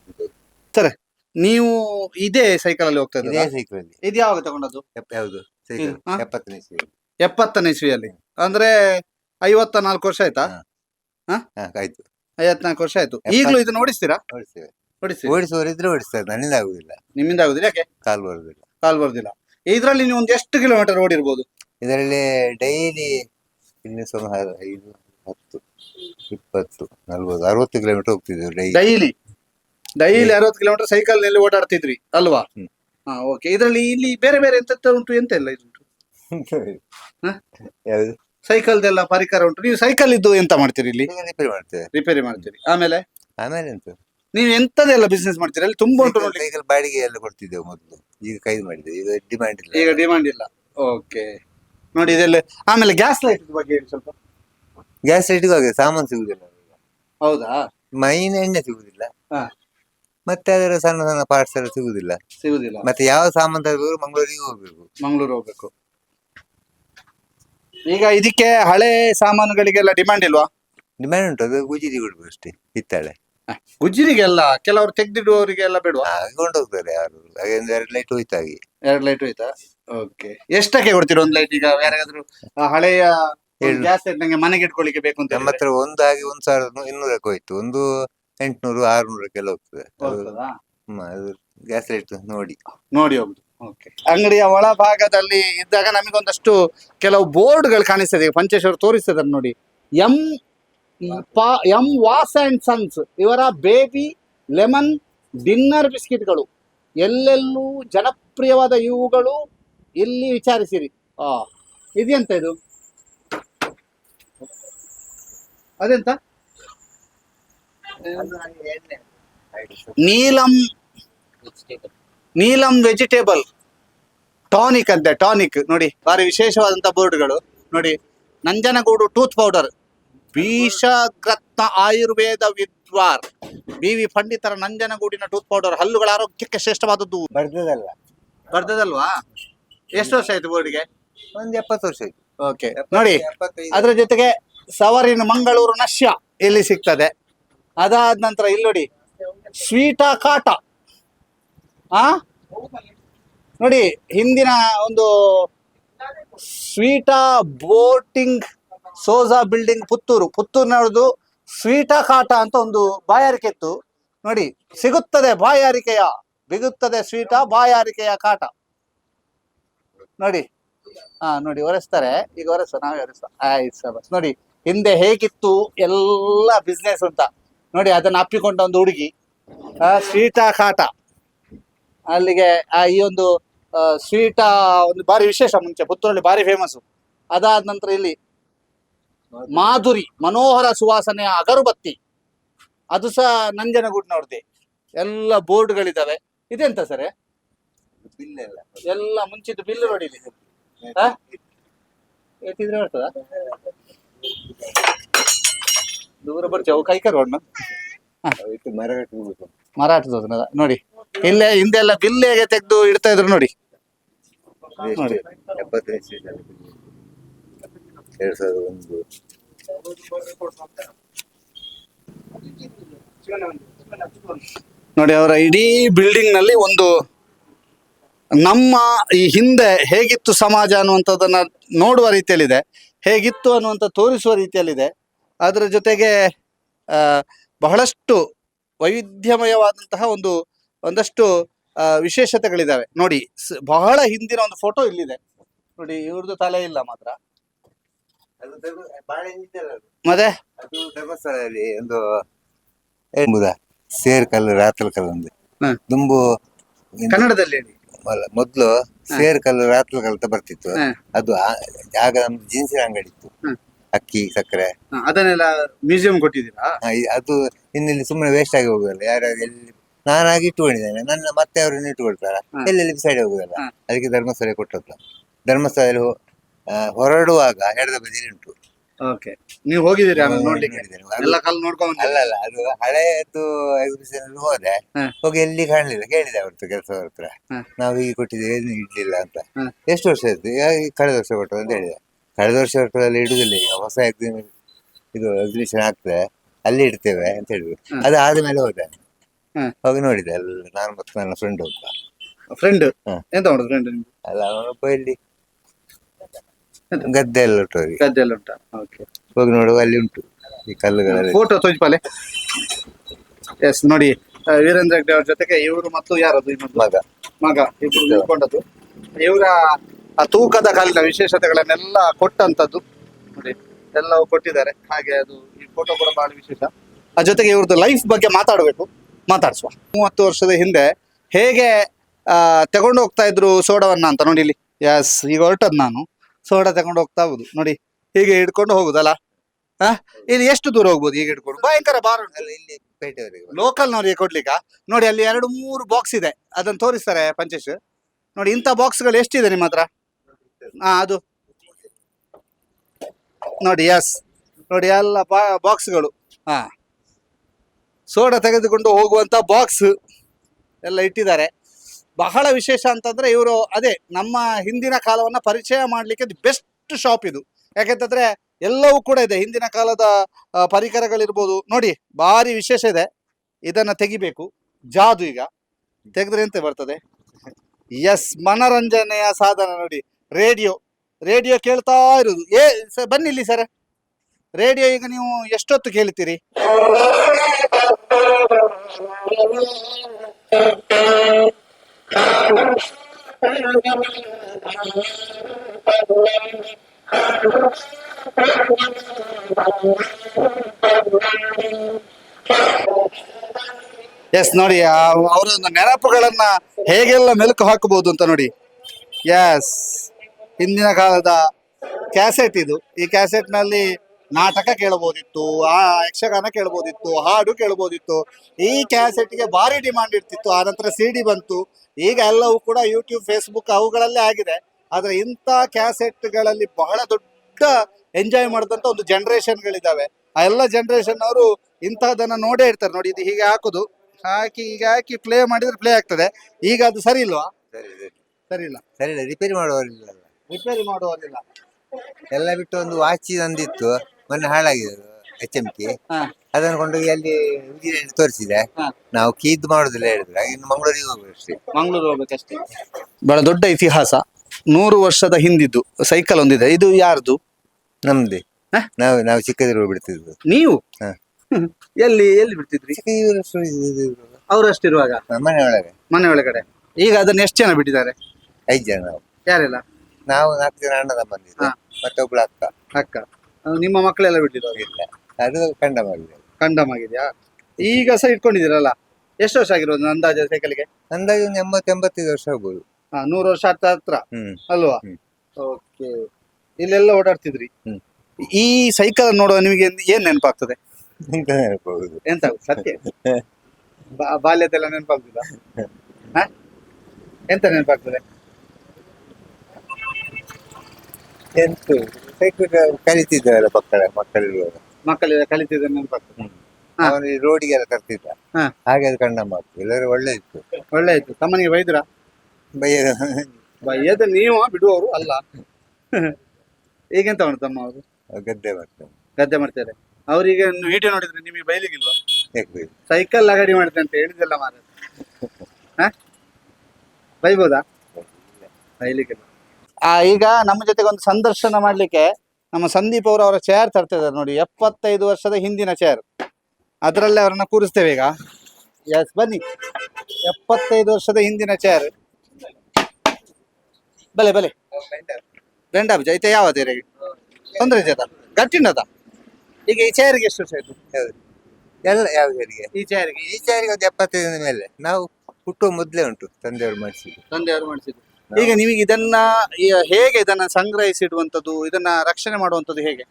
ನೀವು ಇದೇ ಸೈಕಲ್ ಅಲ್ಲಿ ಹೋಗ್ತಾ ಇದೇ ಇದ್ದೀರಾ ಸೈಕಲ್ ಅಲ್ಲಿ. ಇದು ಯಾವಾಗ ತಗೊಂಡದ್ದು? ಎಪ್ಪ ಯಾವುದು? ಸೈಕಲ್ ಇದು, ಹಾ? ಎಪ್ಪತ್ತನೇ ಇಸ್ವಿ ಎಪ್ಪತ್ತನೇ ಇಸ್ವಿಯಲ್ಲಿ ಅಂದ್ರೆ ಐವತ್ತ ನಾಲ್ಕು ವರ್ಷ ಆಯ್ತಾ? ಹಾ. ಆಯ್ತು. ಐವತ್ನಾಲ್ಕು ವರ್ಷ ಆಯ್ತು. ಈಗಲೂ ಇದನ್ನ ಓಡಿಸ್ತೀರಾ ಓಡಿಸ್ತೇವೆ ಓಡಿಸಿ ಓಡಿಸುವವರು ಇದ್ರೆ ಓಡಿಸ್ತಾರೆ ನನ್ನಿಂದ ಆಗುದಿಲ್ಲ ನಿಮ್ಮಿಂದ ಆಗುದಿಲ್ಲ ಯಾಕೆ? ಕಾಲ್ ಬರುದಿಲ್ಲ. ಕಾಲ್ ಬರ್ದಿಲ್ಲ. ಇದ್ರಲ್ಲಿ ನೀವು ಒಂದು ಎಷ್ಟು ಕಿಲೋಮೀಟರ್ ಓಡಿರ್ಬೋದು? ಇದರಲ್ಲಿ ಡೈಲಿ ಇನ್ನೂ ಸುಮಾರು ಐದು ಹತ್ತು. ಇಪ್ಪತ್ತು ನಲ್ವತ್ತು ಅರವತ್ತು ಕಿಲೋಮೀಟರ್ ಹೋಗ್ತಿದ್ವಿ ಡೈಲಿ ಡೈಲಿ ಡೈಲಿ ಅರವತ್ತು ಕಿಲೋಮೀಟರ್ ಸೈಕಲ್ನಲ್ಲಿ ಓಡಾಡ್ತಿದ್ರಿ ಅಲ್ವಾ? ಹ್ಮ್. ಹಾ ಓಕೆ ಇದರಲ್ಲಿ ಇಲ್ಲಿ ಬೇರೆ ಬೇರೆ ಎಂತ ಉಂಟು ಎಂತ ಇಲ್ಲ ಇದು ಉಂಟು? ಹಾ? ಯಾವುದು? ಸೈಕಲ್ದೆಲ್ಲ ಪರಿಕರ ಉಂಟು. ನೀವು ಸೈಕಲ್ ಇದ್ದು ಎಂತ ಮಾಡ್ತೀರಿ ಇಲ್ಲಿ? ರಿಪೇರಿ ಮಾಡ್ತೇವೆ. ರಿಪೇರಿ ಮಾಡ್ತೀರಿ. ಆಮೇಲೆ? ಆಮೇಲೆ ಎಂತ? ನೀವು ಎಂತದೆಲ್ಲ ಬಿಸ್ನೆಸ್ ಮಾಡ್ತೀರಿ? ಅಲ್ಲಿ ತುಂಬಾ ಉಂಟು ನೋಡಿ. ಸೈಕಲ್ ಬಾಡಿಗೆ ಎಲ್ಲ ಕೊಡ್ತಿದ್ದೆವು ಮೊದಲು. ಈಗ ಕೈ ಮಾಡಿದೆ ಈಗ ಡಿಮ್ಯಾಂಡ್ ಇಲ್ಲ. ಈಗ ಡಿಮ್ಯಾಂಡ್ ಇಲ್ಲ. ಓಕೆ ನೋಡಿ ಇದೆಲ್ಲ ಆಮೇಲೆ ಗ್ಯಾಸ್ ಲೈಟ್ ಬಗ್ಗೆ ಹೇಳಿ ಸ್ವಲ್ಪ. ಗ್ಯಾಸ್ ರೇಟಿಗೂ ಆಗಿದೆ ಸಾಮಾನು ಸಿಗುದಿಲ್ಲ ಈಗ ಹೌದಾ? ಮೈನ್ ಎಣ್ಣೆ ಸಿಗುದಿಲ್ಲ. ಹಾ. ಮತ್ತೆ ಅದರ ಸಣ್ಣ ಸಣ್ಣ ಪಾರ್ಟ್ಸ್ ಎಲ್ಲ ಸಿಗುದಿಲ್ಲ. ಸಿಗುದಿಲ್ಲ. ಮತ್ತೆ ಯಾವ ಸಾಮಾನು ತರಬೇಕು ಮಂಗಳೂರಿಗೆ ಹೋಗ್ಬೇಕು. ಮಂಗಳೂರು ಹೋಗ್ಬೇಕು. ಈಗ ಇದಕ್ಕೆ ಹಳೆ ಸಾಮಾನುಗಳಿಗೆಲ್ಲ ಡಿಮ್ಯಾಂಡ್ ಇಲ್ವಾ? ಡಿಮ್ಯಾಂಡ್ ಉಂಟು ಅದು ಗುಜಿರಿ ಕೊಡ್ಬೇಕು ಅಷ್ಟೇ ಹಿತ್ತಾಳೆ. ಗುಜ್ಜಿರಿಗೆಲ್ಲ ಕೆಲವರು ತೆಗ್ದಿಡುವವರಿಗೆಲ್ಲ ಬಿಡುವ? ಹಾಗೆ ಹೋಗ್ತಾರೆ ಯಾರು. ಹಾಗೆ ಎರಡು ಲೈಟ್ ಹೋಯ್ತಾಗಿ ಎರಡು ಲೈಟ್ ಹೋಯ್ತಾ? ಓಕೆ ಎಷ್ಟಕ್ಕೆ ಕೊಡ್ತೀರಾ ಒಂದು ಲೈಟ್ ಈಗ? ಯಾರಿಗಾದ್ರೂ ಆ, ಹಳೆಯ ಲೈಟ್ ನಂಗೆ ಮನೆಗೆ ಇಟ್ಕೊಳ್ಳಿಕ್ಕೆ ಬೇಕು ಅಂತ ನಮ್ಮ ಹತ್ರ ಒಂದ್ ಸಾವಿರದ ಇನ್ನೂರಕ್ಕೆ ಹೋಯ್ತು. ಒಂದು ಎಂಟ್ನೂರು ಆರ್ನೂರಕ್ಕೆಲ್ಲ ಹೋಗ್ತದೆ. ಅದು ಹೋಗ್ತದಾ? ಹ್ಮ್, ಅದು ಗ್ಯಾಸ್ ರೇಟ್ ನೋಡಿ. ನೋಡಿ ಹೋಗುದು ಓಕೆ. ಅಂಗಡಿಯ ಒಳಭಾಗದಲ್ಲಿ ಇದ್ದಾಗ ನಮಗೊಂದಷ್ಟು ಕೆಲವು ಬೋರ್ಡ್ಗಳು ಕಾಣಿಸ್ತದೆ ಪಂಚೇಶ್ವರ ಪಂಚೇಶ್ವರ್ ತೋರಿಸ್ತದೆ ನೋಡಿ. ಎಂ ಪಾ ಎಂ ವಾಸ್ ಅಂಡ್ ಸನ್ಸ್ ಇವರ ಬೇಬಿ ಲೆಮನ್ ಡಿನ್ನರ್ ಬಿಸ್ಕಿಟ್ಗಳು. ಎಲ್ಲೆಲ್ಲೂ ಜನಪ್ರಿಯವಾದ ಇವುಗಳು ಇಲ್ಲಿ ವಿಚಾರಿಸಿರಿ. ಆ ಇದೆಂತ ಇದು? ಅದೆಂತ? ನೀಲಂ ನೀಲಂ ವೆಜಿಟೇಬಲ್ ಟಾನಿಕ್ ಅಂತೆ ಟಾನಿಕ್ ನೋಡಿ ಭಾರಿ ವಿಶೇಷವಾದಂತ ಬೋರ್ಡ್ಗಳು ನೋಡಿ ನಂಜನಗೂಡು ಟೂತ್ ಪೌಡರ್ ಭೀಷಗ್ರತ್ನ ಆಯುರ್ವೇದ ವಿದ್ವಾರ್. ಬಿ ವಿ ಪಂಡಿತರ ನಂಜನಗೂಡಿನ ಟೂತ್ ಪೌಡರ್ ಹಲ್ಲುಗಳ ಆರೋಗ್ಯಕ್ಕೆ ಶ್ರೇಷ್ಠವಾದದ್ದು. ಬರ್ದದಲ್ಲ ಬರ್ದದಲ್ವಾ? ಎಷ್ಟು ವರ್ಷ ಆಯ್ತು ಬೋರ್ಡ್ಗೆ ಒಂದ್ ಎಪ್ಪತ್ತು ವರ್ಷ ಆಯ್ತು. ಓಕೆ ನೋಡಿ ಅದ್ರ ಜೊತೆಗೆ ಸವರಿನ ಮಂಗಳೂರು ನಶ್ಯ ಇಲ್ಲಿ ಸಿಗ್ತದೆ? ಅದಾದ ನಂತರ ಇಲ್ಲಿ ನೋಡಿ, ಸ್ವೀಟಾ ಕಾಟ. ಆ? ನೋಡಿ, ಹಿಂದಿನ ಒಂದು ಸ್ವೀಟಾ ಬೋಟಿಂಗ್, ಸೋಜಾ ಬಿಲ್ಡಿಂಗ್ ಪುತ್ತೂರು. ಪುತ್ತೂರಿನವ್ರದ್ದು ಸ್ವೀಟಾ ಕಾಟ ಅಂತ ಒಂದು ಬಾಯಾರಿಕೆ ಇತ್ತು. ನೋಡಿ, ಸಿಗುತ್ತದೆ ಬಾಯಾರಿಕೆಯ, ಬಿಗುತ್ತದೆ ಸ್ವೀಟಾ ಬಾಯಾರಿಕೆಯ ಕಾಟ. ನೋಡಿ ಹಾ ನೋಡಿ, ಒರೆಸ್ತಾರೆ. ಈಗ ಒರೆಸ, ನಾವೇ ಒರೆಸ. ಆಯ್ತು, ಸಬಸ್. ನೋಡಿ ಹಿಂದೆ ಹೇಗಿತ್ತು ಎಲ್ಲ ಬಿಸ್ನೆಸ್ ಅಂತ. ನೋಡಿ ಅದನ್ನ ಅಪ್ಪಿಕೊಂಡ ಒಂದು ಹುಡುಗಿ. ಆ ಸ್ವೀಟ ಕಾಟ ಅಲ್ಲಿಗೆ ಆ ಈ ಒಂದು ಸ್ವೀಟ ಒಂದು ಬಾರಿ ವಿಶೇಷ ಮುಂಚೆ ಪುತ್ತೂರಲ್ಲಿ ಬಾರಿ ಫೇಮಸ್ ಅದಾದ ನಂತರ ಇಲ್ಲಿ ಮಾಧುರಿ ಮನೋಹರ ಸುವಾಸನೆಯ ಅಗರುಬತ್ತಿ. ಅದು ಸಹ ನಂಜನಗೂಡಿನವ್ರದ್ದೇ. ಎಲ್ಲ ಬೋರ್ಡ್ಗಳಿದ್ದಾವೆ. ಇದೆಂತ ಸರ್? ಬಿಲ್ ಎಲ್ಲ. ಮುಂಚಿದ್ದು ಬಿಲ್ ನೋಡಿ? ಎತ್ತಿದ್ರೆ ಬರ್ತದ? ದೂರ ಬರ್ತೀವಿ ಕೈ ಕರೋಣ ನೋಡಿ. ಇಲ್ಲೇ ಹಿಂದೆಲ್ಲ ಬಿಲ್ ಹೇಗೆ ತೆಗೆದು ಇಡ್ತಾ ಇದ್ರು ನೋಡಿ. ನೋಡಿ. ಎಪ್ಪತ್ತೈದು ಎರಡ್ ಸಾವಿರದ ಒಂದು. ನೋಡಿ ಅವರ ಇಡೀ ಬಿಲ್ಡಿಂಗ್ನಲ್ಲಿ ಒಂದು ನಮ್ಮ ಈ ಹಿಂದೆ ಹೇಗಿತ್ತು ಸಮಾಜ ಅನ್ನುವಂಥದ್ದನ್ನ ನೋಡುವ ರೀತಿಯಲ್ಲಿದೆ. ಹೇಗಿತ್ತು ಅನ್ನುವಂಥ ತೋರಿಸುವ ರೀತಿಯಲ್ಲಿದೆ. ಅದರ ಜೊತೆಗೆ ಬಹಳಷ್ಟು ವೈವಿಧ್ಯಮಯವಾದಂತಹ ಒಂದು ಒಂದಷ್ಟು ವಿಶೇಷತೆಗಳಿದ್ದಾವೆ ವಿಶೇಷತೆಗಳಿದಾವೆ. ನೋಡಿ ಬಹಳ ಹಿಂದಿನ ಒಂದು ಫೋಟೋ ಇಲ್ಲಿದೆ. ನೋಡಿ ಇವ್ರದ್ದು ತಲೆ ಇಲ್ಲ ಮಾತ್ರ. ಮತ್ತೆ? ಧರ್ಮಸ್ಥಳದಲ್ಲಿ ಒಂದು ಸೇರ್ ಕಲ್ಲು ರಾತಲ್ ಕಲ್ಲು ಒಂದು ತುಂಬು ಕನ್ನಡದಲ್ಲಿ ಮೊದ್ಲು ಸೇರ್ ಕಲ್ಲು ರಾತ್ರಿ ಕಲ್ಲು ಅಂತ ಬರ್ತಿತ್ತು ಅದು ಆ- ಆಗ ನಮ್ದು ಜೀನ್ಸಿನ ಅಂಗಡಿ ಇತ್ತು. ಹ್ಮ್. ಅಕ್ಕಿ ಸಕ್ಕರೆ. ಹ, ಅದನ್ನೆಲ್ಲ ಮ್ಯೂಸಿಯಂ ಕೊಟ್ಟಿದ್ದೀರಾ? ಆ, ಅದು ಇನ್ನಿಲ್ಲಿ ಸುಮ್ಮನೆ ವೇಸ್ಟ್ ಆಗಿ ಹೋಗುದಲ್ಲ. ಯಾರು ಎಲ್ಲಿ ನಾನಾಗಿ ಇಟ್ಕೊಂಡಿದ್ದೇನೆ ನನ್ನ ಮತ್ತೆ ಅವರನ್ನು ಇಟ್ಟುಕೊಳ್ತಾರ ಹ್ಮ್. ಎಲ್ಲೆಲ್ಲಿ ಸೈಡ್ ಹೋಗುದಲ್ಲ ಹ್ಮ್. ಅದಕ್ಕೆ ಧರ್ಮಸ್ಥಳ ಕೊಟ್ಟದ್ದು. ಧರ್ಮಸ್ಥಳ ಹೊರಡುವಾಗ ಎಡದ ಬದಿಲಿ ಉಂಟು. ಓಕೆ ನೀವು ಹೋಗಿದ್ದೀರಿ ಆಮೇಲೆ ನೋಡ್ಲಿಕ್ಕೆ. ಎಲ್ಲ ಕಾಲ ನೋಡ್ಕೊಂಡ್? ಅಲ್ಲ ಅಲ್ಲ ಅದು ಹಳೆಯದು ಎಕ್ಸಿಬಿಷನ್ ಹೋದೆ. ಹೋಗಿ ಎಲ್ಲಿ ಕಾಣಲಿಲ್ಲ? ಕೇಳಿದೆ ಅವ್ರದ್ದು ಕೆಲಸ ಕೆಲಸದವ್ರ ಹತ್ರ. ನಾವು ಹೀಗೆ ಕೊಟ್ಟಿದ್ದೇವೆ ಏನು ಇಡ್ಲಿಲ್ಲ ಅಂತ. ಎಷ್ಟು ವರ್ಷ ಆಯ್ತು? ಯಾ- ಈ ಕಳೆದ ವರ್ಷ ಕೊಟ್ಟರು ಅಂತ ಹೇಳಿದೆ. ಕಳೆದ ವರ್ಷ ಕೊಟ್ಟದಲ್ಲಿ ಇಡುದಿಲ್ಲ ಈಗ. ಹೊಸ ಎಕ್ಸಿಬಿಷನ್ ಇದು ಎಕ್ಸಿಬಿಷನ್ ಆಗ್ತದೆ. ಅಲ್ಲಿ ಇಡ್ತೇವೆ ಅಂತ ಹೇಳಿದ್ರು. ಅದು ಆದ್ಮೇಲೆ ಹೋದೆ. ಹೋಗಿ ನೋಡಿದೆ. ಅಲ್ಲಿ ನಾನು ಮತ್ತೆ ನನ್ನ ಫ್ರೆಂಡ್ ಒಬ್ಬ. ಫ್ರೆಂಡ್. ಎಂತ ಮಾಡುದು ಫ್ರೆಂಡ್ ನಿಮ್ಗೆ ಅಲ್ಲ ಅವನೊಬ್ಬ ಇಲ್ಲಿ ಗದ್ದೆ ಎಲ್ಲ ಉಂಟು ಅವರಿಗೆ ಗದ್ದೆ ಎಲ್ಲ ಉಂಟಾ? ಓಕೆ ಹೋಗಿ ನೋಡುವ ಅಲ್ಲಿ ಉಂಟು ಈ ಕಲ್ಲುಗಳಲ್ಲಿ. ಫೋಟೋ ತೋಜ್ಪಾಲೆ ಎಸ್ ನೋಡಿ ಆ, ವೀರೇಂದ್ರ ಹೆಗ್ಡೆ ಅವ್ರ ಜೊತೆಗೆ ಇವರು ಮತ್ತು ಯಾರದು ಇನ್ನೊಂದು? ಮಗ. ಮಗ ಇಬ್ರು ನಿಂತ್ಕೊಂಡದ್ದು ಇವರ ಆ ತೂಕದ ಕಾಲಿನ ವಿಶೇಷತೆಗಳನ್ನೆಲ್ಲ ಕೊಟ್ಟಂತದ್ದು. ನೋಡಿ ಎಲ್ಲವೂ ಕೊಟ್ಟಿದ್ದಾರೆ. ಹಾಗೆ ಅದು ಈ ಫೋಟೋ ಕೂಡ ಬಹಳ ವಿಶೇಷ. ಆ ಜೊತೆಗೆ ಇವ್ರದ್ದು ಲೈಫ್ ಬಗ್ಗೆ ಮಾತಾಡಬೇಕು. ಮಾತಾಡಿಸುವ. ಮೂವತ್ತು ವರ್ಷದ ಹಿಂದೆ ಹೇಗೆ ಆ, ತಗೊಂಡು ಹೋಗ್ತಾ ಇದ್ರು ಸೋಡವನ್ನ ಅಂತ ನೋಡಿ ಇಲ್ಲಿ. ಎಸ್ ಈಗ ಹೊರಟದ್ ನಾನು. ಸೋಡಾ ತಗೊಂಡು ಹೋಗ್ತಾ ಹೋಗುದು. ನೋಡಿ ಹೀಗೆ ಹಿಡ್ಕೊಂಡು ಹೋಗುದಲ್ಲ? ಹಾ? ಇಲ್ಲಿ ಎಷ್ಟು ದೂರ ಹೋಗ್ಬೋದು ಹೀಗೆ ಹಿಡ್ಕೊಂಡು? ಭಯಂಕರ ಬಾರ್ ಇಲ್ಲಿ ಇಲ್ಲಿ ಲೋಕಲ್ ನವರಿಗೆ ಕೊಡ್ಲಿಕ್ಕ? ನೋಡಿ ಅಲ್ಲಿ ಎರಡು ಮೂರು ಬಾಕ್ಸ್ ಇದೆ. ಅದನ್ನ ತೋರಿಸ್ತಾರೆ ಪಂಚೇಶ್. ನೋಡಿ ಇಂಥ ಬಾಕ್ಸ್ಗಳು ಎಷ್ಟಿದೆ ನಿಮ್ಮ ಹತ್ರ? ಹಾ ಅದು. ನೋಡಿ ಎಸ್ ನೋಡಿ ಎಲ್ಲ ಬಾಕ್ಸ್ಗಳು ಹಾ. ಸೋಡಾ ತೆಗೆದುಕೊಂಡು ಹೋಗುವಂತ ಬಾಕ್ಸ್ ಎಲ್ಲ ಇಟ್ಟಿದ್ದಾರೆ. ಬಹಳ ವಿಶೇಷ ಅಂತಂದ್ರೆ ಇವರು ಅದೇ ನಮ್ಮ ಹಿಂದಿನ ಕಾಲವನ್ನ ಪರಿಚಯ ಮಾಡ್ಲಿಕ್ಕೆ ಬೆಸ್ಟ್ ಶಾಪ್ ಇದು. ಯಾಕೆಂತಂದ್ರೆ ಎಲ್ಲವೂ ಕೂಡ ಇದೆ. ಹಿಂದಿನ ಕಾಲದ ಪರಿಕರಗಳಿರ್ಬೋದು. ನೋಡಿ, ಭಾರಿ ವಿಶೇಷ ಇದೆ. ಇದನ್ನ ತೆಗಿಬೇಕು. ಜಾದು ಈಗ. ತೆಗೆದ್ರೆ ಎಂತ ಬರ್ತದೆ? ಎಸ್ ಮನರಂಜನೆಯ ಸಾಧನ ನೋಡಿ. ರೇಡಿಯೋ. ರೇಡಿಯೋ ಕೇಳ್ತಾ ಇರುದು. ಏ ಬನ್ನಿ ಇಲ್ಲಿ ಸರ್. ರೇಡಿಯೋ ಈಗ ನೀವು ಎಷ್ಟೊತ್ತು ಕೇಳ್ತೀರಿ? ಎಸ್ ನೋಡಿ ಅವರ ನೆನಪುಗಳನ್ನ ಹೇಗೆಲ್ಲ ಮೆಲುಕು ಹಾಕಬಹುದು ಅಂತ ನೋಡಿ. ಎಸ್ ಹಿಂದಿನ ಕಾಲದ ಕ್ಯಾಸೆಟ್ ಇದು. ಈ ಕ್ಯಾಸೆಟ್ನಲ್ಲಿ ನಾಟಕ ಕೇಳಬಹುದಿತ್ತು ಆ ಯಕ್ಷಗಾನ ಕೇಳಬಹುದಿತ್ತು ಹಾಡು ಕೇಳಬಹುದಿತ್ತು ಈ ಕ್ಯಾಸೆಟ್ಗೆ ಭಾರಿ ಡಿಮಾಂಡ್ ಇರ್ತಿತ್ತು. ಆ ನಂತರ ಸಿ ಡಿ ಬಂತು. ಈಗ ಎಲ್ಲವೂ ಕೂಡ ಯೂಟ್ಯೂಬ್ ಫೇಸ್ಬುಕ್ ಅವುಗಳಲ್ಲೇ ಆಗಿದೆ. ಆದ್ರೆ ಇಂಥ ಕ್ಯಾಸೆಟ್ಗಳಲ್ಲಿ ಬಹಳ ದೊಡ್ಡ ಎಂಜಾಯ್ ಮಾಡಿದಂತ ಒಂದು ಜನರೇಷನ್ಗಳಿದ್ದಾವೆ ಆ ಎಲ್ಲ ಜನರೇಷನ್ ಅವರು ಇಂತಹದನ್ನ ನೋಡೇ ಇರ್ತಾರೆ. ನೋಡಿ ಇದು ಹೀಗೆ ಹಾಕುದು. ಹಾಕಿ ಈಗ ಹಾಕಿ ಪ್ಲೇ ಮಾಡಿದ್ರೆ ಪ್ಲೇ ಆಗ್ತದೆ. ಈಗ ಅದು ಸರಿ ಇಲ್ವಾ? ಸರಿ ಇಲ್ಲ. ಸರಿ ಇಲ್ಲ ರಿಪೇರಿ ಮಾಡುವ ರಿಪೇರಿ ಮಾಡುವುದಿಲ್ಲ ಎಲ್ಲ ಬಿಟ್ಟು ಒಂದು ವಾಚಿ ನಂದಿತ್ತು. ಮೊನ್ನೆ ಹಾಳಾಗಿದ್ರು ಎಚ್ ಎಂ ಟಿ ಅದನ್ನು ಕೊಂಡೋಗಿ ಅಲ್ಲಿ ಇಂಜಿನಿಯರ್ ತೋರಿಸಿದೆ. ನಾವು ಕೀದ್ ಮಾಡುದಿಲ್ಲ ಹೇಳಿದ್ರೆ ಇನ್ನು ಮಂಗಳೂರಿಗೆ ಹೋಗ್ಬೇಕಷ್ಟೇ. ಮಂಗಳೂರು ಹೋಗ್ಬೇಕಷ್ಟೇ. ಬಹಳ ದೊಡ್ಡ ಇತಿಹಾಸ ನೂರು ವರ್ಷದ ಹಿಂದಿದ್ದು ಸೈಕಲ್ ಒಂದಿದೆ. ಇದು ಯಾರ್ದು? ನಮ್ದೇ. ಹ? ನಾವು ನಾವು ಚಿಕ್ಕದಿರುವ ಬಿಡ್ತಿದ್ವಿ ನೀವು? ಹಾ. ಎಲ್ಲಿ ಎಲ್ಲಿ ಬಿಡ್ತಿದ್ರಿ? ಚಿಕ್ಕದಿವರು ಇದು- ಇದು- ಅವರಷ್ಟಿರುವಾಗ? ಇದು ಮನೆ ಒಳಗೆ. ಮನೆ ಒಳಗಡೆ. ಈಗ ಅದನ್ನ ಎಷ್ಟು ಜನ ಬಿಟ್ಟಿದ್ದಾರೆ? ಐದು ಜನ. ನಾವು ಯಾರೆಲ್ಲ? ನಾವು ನಾಲ್ಕು ಜನ ಅಣ್ಣ ಬಂದಿದ್ದ ಹಾ. ಮತ್ತೊಬ್ಳು ಅಕ್ಕ. ಅಕ್ಕ. ನಿಮ್ಮ ಮಕ್ಕಳೆಲ್ಲ ಬಿಟ್ಟಿದ್ದಾರೆ ಇಲ್ಲ. ಅದು ಕಂಡಮ್ ಆಗಿದ್ಯಾ ಈಗ ಸಹ ಇಟ್ಕೊಂಡಿದ್ದೀರಲ್ಲ? ಎಷ್ಟು ವರ್ಷ ಆಗಿರೋದು ಅಂದಾಜು ಸೈಕಲ್ಗೆ? ಅಂದಾಜು ಒಂದು ಎಂಬತ್ತು ಎಂಬತ್ತೈದು ವರ್ಷ ಆಗ್ಬೋದು. ಹಾ ನೂರು ವರ್ಷ ಹತ್ರ ಹತ್ರ ಹ್ಮ್. ಅಲ್ವಾ? ಹ್ಮ್. ಓಕೆ. ಇಲ್ಲೆಲ್ಲ ಓಡಾಡ್ತಿದ್ರಿ ಹ್ಮ್. ಈ ಸೈಕಲ್ ನೋಡುವ ನಿಮಗೆ ಏನ್ ನೆನಪಾಗ್ತದೆ? ಎಂತ ಸತ್ಯ? ಬಾ- ಬಾಲ್ಯದೆಲ್ಲ ನೆನಪಾಗ್ತದ ಎಂತ ನೆನಪಾಗ್ತದೆ? ಎಂತ? ಸೈಕಲ್ ಮಕ್ಕಳ ಮಕ್ಕಳಿರುವಾಗ ಮಕ್ಕಳೆಲ್ಲ ಕಲಿತಿದ್ದ ನೆನಪಾಗ್ತದೆ ಹಾ. ಅವನು ರೋಡಿಗೆಲ್ಲ ಕರ್ತಿದ್ದ ಹಾ. ಹಾಗೆ ಅದು ಕಂಡ ಮಾತು. ಎಲ್ಲರೂ ಒಳ್ಳೆ ಇತ್ತು. ಒಳ್ಳೆ ಇತ್ತು. ತಮ್ಮನಿಗೆ ಬೈದ್ರ? ಬೈಯದ. ಬೈಯದ ನೀವು ಬಿಡುವವರು ಅಲ್ಲ. ಈಗೆಂತ ಉಂಟು ತಮ್ಮ ಅವರು? ಗದ್ದೆ ಮಾಡ್ತಾರೆ. ಗದ್ದೆ ಮಾಡ್ತಾರೆ. ಅವರಿಗೆ ವಿಡಿಯೋ ನೋಡಿದ್ರೆ ನಿಮಗೆ ಬೈಲಿಗಿಲ್ವಾ ಯಾಕೆ ಸೈಕಲ್ ಅಗಡಿ ಮಾಡಿದೆ ಅಂತ ಹೇಳಿದೆಲ್ಲ ಮಾರ ಬೈಬೋದಾ? ಬೈಲಿಕ್ಕಿಲ್ಲ. ಆ ಈಗ ನಮ್ಮ ಜೊತೆಗೆ ಒಂದು ಸಂದರ್ಶನ ಮಾಡ್ಲಿಕ್ಕೆ ನಮ್ಮ ಸಂದೀಪ್ ಅವರು ಅವರ ಚೇರ್ ತರ್ತಿದ್ದಾರೆ ನೋಡಿ ಎಪ್ಪತ್ತೈದು ವರ್ಷದ ಹಿಂದಿನ ಚೇರ್ ಅದರಲ್ಲೇ ಅವರನ್ನ ಕೂರಿಸ್ತೇವೆ ಈಗ. ಎಸ್ ಬನ್ನಿ. ಎಪ್ಪತ್ತೈದು ವರ್ಷದ ಹಿಂದಿನ ಚೇರ್ ಬಲೆ ಬಲೆ. ಬೆಂಡ ಐತೆ ಯಾವ ತೇರೆಗೆ ತೊಂದರೆ ಜೊತೆ ಗಟ್ಟಿನದ. ಈಗ ಈ ಚೇರಿಗೆ ಎಷ್ಟು ವರ್ಷ ಆಯ್ತು. ಎಲ್ಲ ಯಾವ ಚೇರಿಗೆ ಈ ಚೇರಿಗೆ ಈ ಚೇರ್ಗೆ ಒಂದು ಎಪ್ಪತ್ತೈದು ಮೇಲೆ. ನಾವು ಹುಟ್ಟುವ ಮೊದಲೇ ಉಂಟು ತಂದೆಯವರು ಮಾಡಿಸಿದ್ದು. ತಂದೆಯವರು ಮಾಡಿಸಿದ್ರು ಈಗ ನಿಮಗೆ ಇದನ್ನ ಹೇಗೆ ಇದನ್ನ ಸಂಗ್ರಹಿಸಿಡುವಂತದ್ದು ಇದನ್ನ ರಕ್ಷಣೆ ಮಾಡುವಂತದ್ದು ಹೇಗೆ?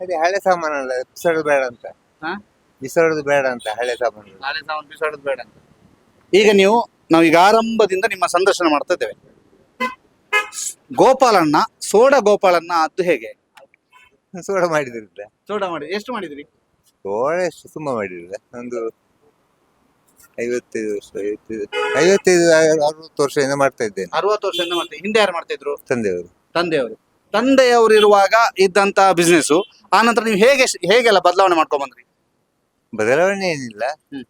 ಅದೇ ಹಳೆ ಸಾಮಾನಲ್ಲ ಬಿಸಾಡೋದು ಬೇಡ ಅಂತ. ಹಾ? ಬಿಸಾಡೋದು ಬೇಡ ಅಂತ ಹಳೆ ಸಾಮಾನು ಹಳೆ ಸಾಮಾನು ಬಿಸಾಡೋದು ಬೇಡ ಅಂತ. ಈಗ ನೀವು ನಾವು ಈಗ ಆರಂಭದಿಂದ ನಿಮ್ಮ ಸಂದರ್ಶನ ಮಾಡ್ತಾ ಇದ್ದೇವೆ. ಗೋಪಾಲಣ್ಣ ಸೋಡ ಗೋಪಾಲಣ್ಣ ಅದು ಹೇಗೆ? ಸೋಡ ಮಾಡಿದ್ರಿಲ್ಲ ಸೋಡ ಮಾಡಿ ಎಷ್ಟು ಮಾಡಿದ್ರಿ? ಸೋಡ ಎಷ್ಟು ತುಂಬಾ ಮಾಡಿದ್ರೆ. ಒಂದು ಐವತ್ತೈದು ವರ್ಷ ಐವತ್ತೈದು ಐವತ್ತೈದು ಅರವತ್ತು ವರ್ಷದಿಂದ ಮಾಡ್ತಾ ಇದ್ದೇನೆ. ಅರವತ್ತು ವರ್ಷದಿಂದ ಮಾಡ್ತಾ ಹಿಂದೆ ಯಾರು ಮಾಡ್ತಾ ಇದ್ರು? ತಂದೆಯವರು. ತಂದೆಯವರು. ತಂದೆಯವರು ಇರುವಾಗ ಇದ್ದಂತ ಬಿಸ್ನೆಸ್ ಆ ನಂತರ ನೀವು ಹೇಗೆ ಹೇಗೆಲ್ಲ ಬದಲಾವಣೆ ಮಾಡ್ಕೊಂಡ್ ಬಂದ್ರಿ ಬದಲಾವಣೆ ಏನಿಲ್ಲ. ಹ್ಮ್.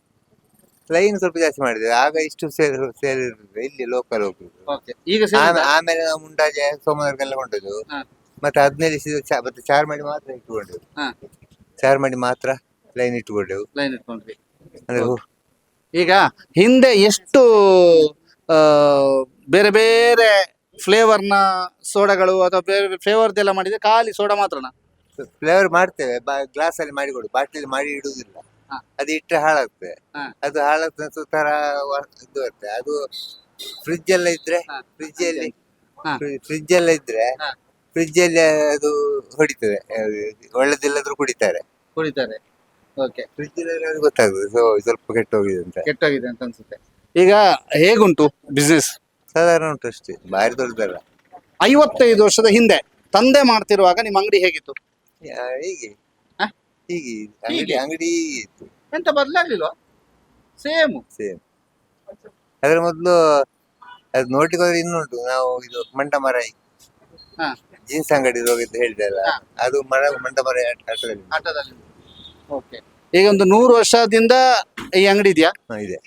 ಲೈನ್ ಸ್ವಲ್ಪ ಜಾಸ್ತಿ ಮಾಡಿದ್ದೇವೆ. ಆಗ ಇಷ್ಟು ಸೇರಿ ಸೇಲ್ ಇರ್ತಿದ್ರು ಇಲ್ಲಿ ಲೋಕಲ್ ಹೋಗಿದ್ರು ಈಗ ಆಮೇಲೆ ಆಮೇಲೆ ನಾವು ಮುಂಡಾಜೆ ಸೋಮವಾರಕ್ಕೆಲ್ಲ ಕೊಂಡದ್ದು. ಹಾ. ಮತ್ತೆ ಹದಿನೈದು ದಿವಸ ಮತ್ತೆ ಚಾರ್ ಮಾಡಿ ಮಾತ್ರ ಇಟ್ಟುಕೊಂಡೆವು. ಚಾರ್ ಮಾಡಿ ಮಾತ್ರ ಲೈನ್ ಇಟ್ಟುಕೊಂಡೆವು ಲೈನ್ ಇಟ್ಕೊಂಡ್ರಿ. ಅಂದ್ರೆ ಹೋ- ಈಗ ಹಿಂದೆ ಎಷ್ಟು ಬೇರೆ ಬೇರೆ ಫ್ಲೇವರ್ನ ಸೋಡಾಗಳು ಅಥವಾ ಬೇರೆ ಫ್ಲೇವರ್ದೆಲ್ಲ ಮಾಡಿದ್ರೆ ಖಾಲಿ ಸೋಡಾ ಮಾತ್ರನಾ ಫ್ಲೇವರ್ ಮಾಡ್ತೇವೆ ಗ್ಲಾಸ್ ಅಲ್ಲಿ ಮಾಡಿ ಕೊಡು ಬಾಟ್ಲಿ ಮಾಡಿ ಇಡುವುದಿಲ್ಲ. ಅದು ಇಟ್ಟರೆ ಹಾಳಾಗ್ತದೆ. ಅದು ಹಾಳಾಗ್ತದೆ ತರ ಇದು ಬರ್ತದೆ ಅದು ಫ್ರಿಜ್ ಎಲ್ಲ ಇದ್ರೆ ಫ್ರಿಡ್ಜ್ ಫ್ರಿಜ್ ಅಲ್ಲಿ. ಫ್ರಿಜ್ ಎಲ್ಲ ಇದ್ರೆ. ಫ್ರಿಜ್ ಅಲ್ಲಿ ಅದು ಹೊಡಿತದೆ ಒಳ್ಳೆದಿಲ್ಲದ್ರು ಕುಡಿತಾರೆ ಕುಡಿತಾರೆ ಓಕೆ ಫ್ರಿಜ್ ಗೊತ್ತಾಗ್ತದೆ. ಸೊ ಸ್ವಲ್ಪ ಕೆಟ್ಟೋಗಿದೆ ಅಂತ. ಕೆಟ್ಟೋಗಿದೆ ಅಂತ ಅನ್ಸುತ್ತೆ. ಈಗ ಹೇಗುಂಟು ಬಿಸ್ನೆಸ್ ಸಾಧಾರಣ ಉಂಟು ಅಷ್ಟೇ. ಬಾರಿ ದೊಡ್ಡದಲ್ಲ. ಐವತ್ತೈದು ವರ್ಷದ ಹಿಂದೆ ತಂದೆ ಮಾಡ್ತಿರುವಾಗ ನಿಮ್ಮ ಅಂಗಡಿ ಹೇಗಿತ್ತು? ಯಾ- ಹೀಗೆ. ಹಾ? ಹೀಗೆ. ಅಂಗಡಿ ಹೀಗೆ? ಅಂಗಡಿ ಹೀಗೆ. ಇತ್ತು ಎಂತ ಬದಲಾಗ್ಲಿಲ್ವಾ? ಸೇಮ್ ಸೇಮ್ ಅದ್ರ ಮೊದಲು ಅದು ನೋಡ್ಲಿಕ್ಕೆ ಹೋದ್ರೆ ಇನ್ನುಂಟು. ನಾವು ಇದು ಮಂಡಮರೈ ಹಾ. ಜೀನ್ಸ್ ಅಂಗಡಿ ಹೋಗಿದ್ದು ಹೇಳಿದೆ ಅಲ್ಲ ಅದು ಮರ ಮಂಡಮರೈ ಆಟದಲ್ಲಿ. ಆಟೋದಲ್ಲಿ. ಓಕೆ. ಈಗ ಒಂದು ನೂರು ವರ್ಷದಿಂದ ಈ ಅಂಗಡಿ ಇದೆಯಾ? ಹಾ, ಇದೆ.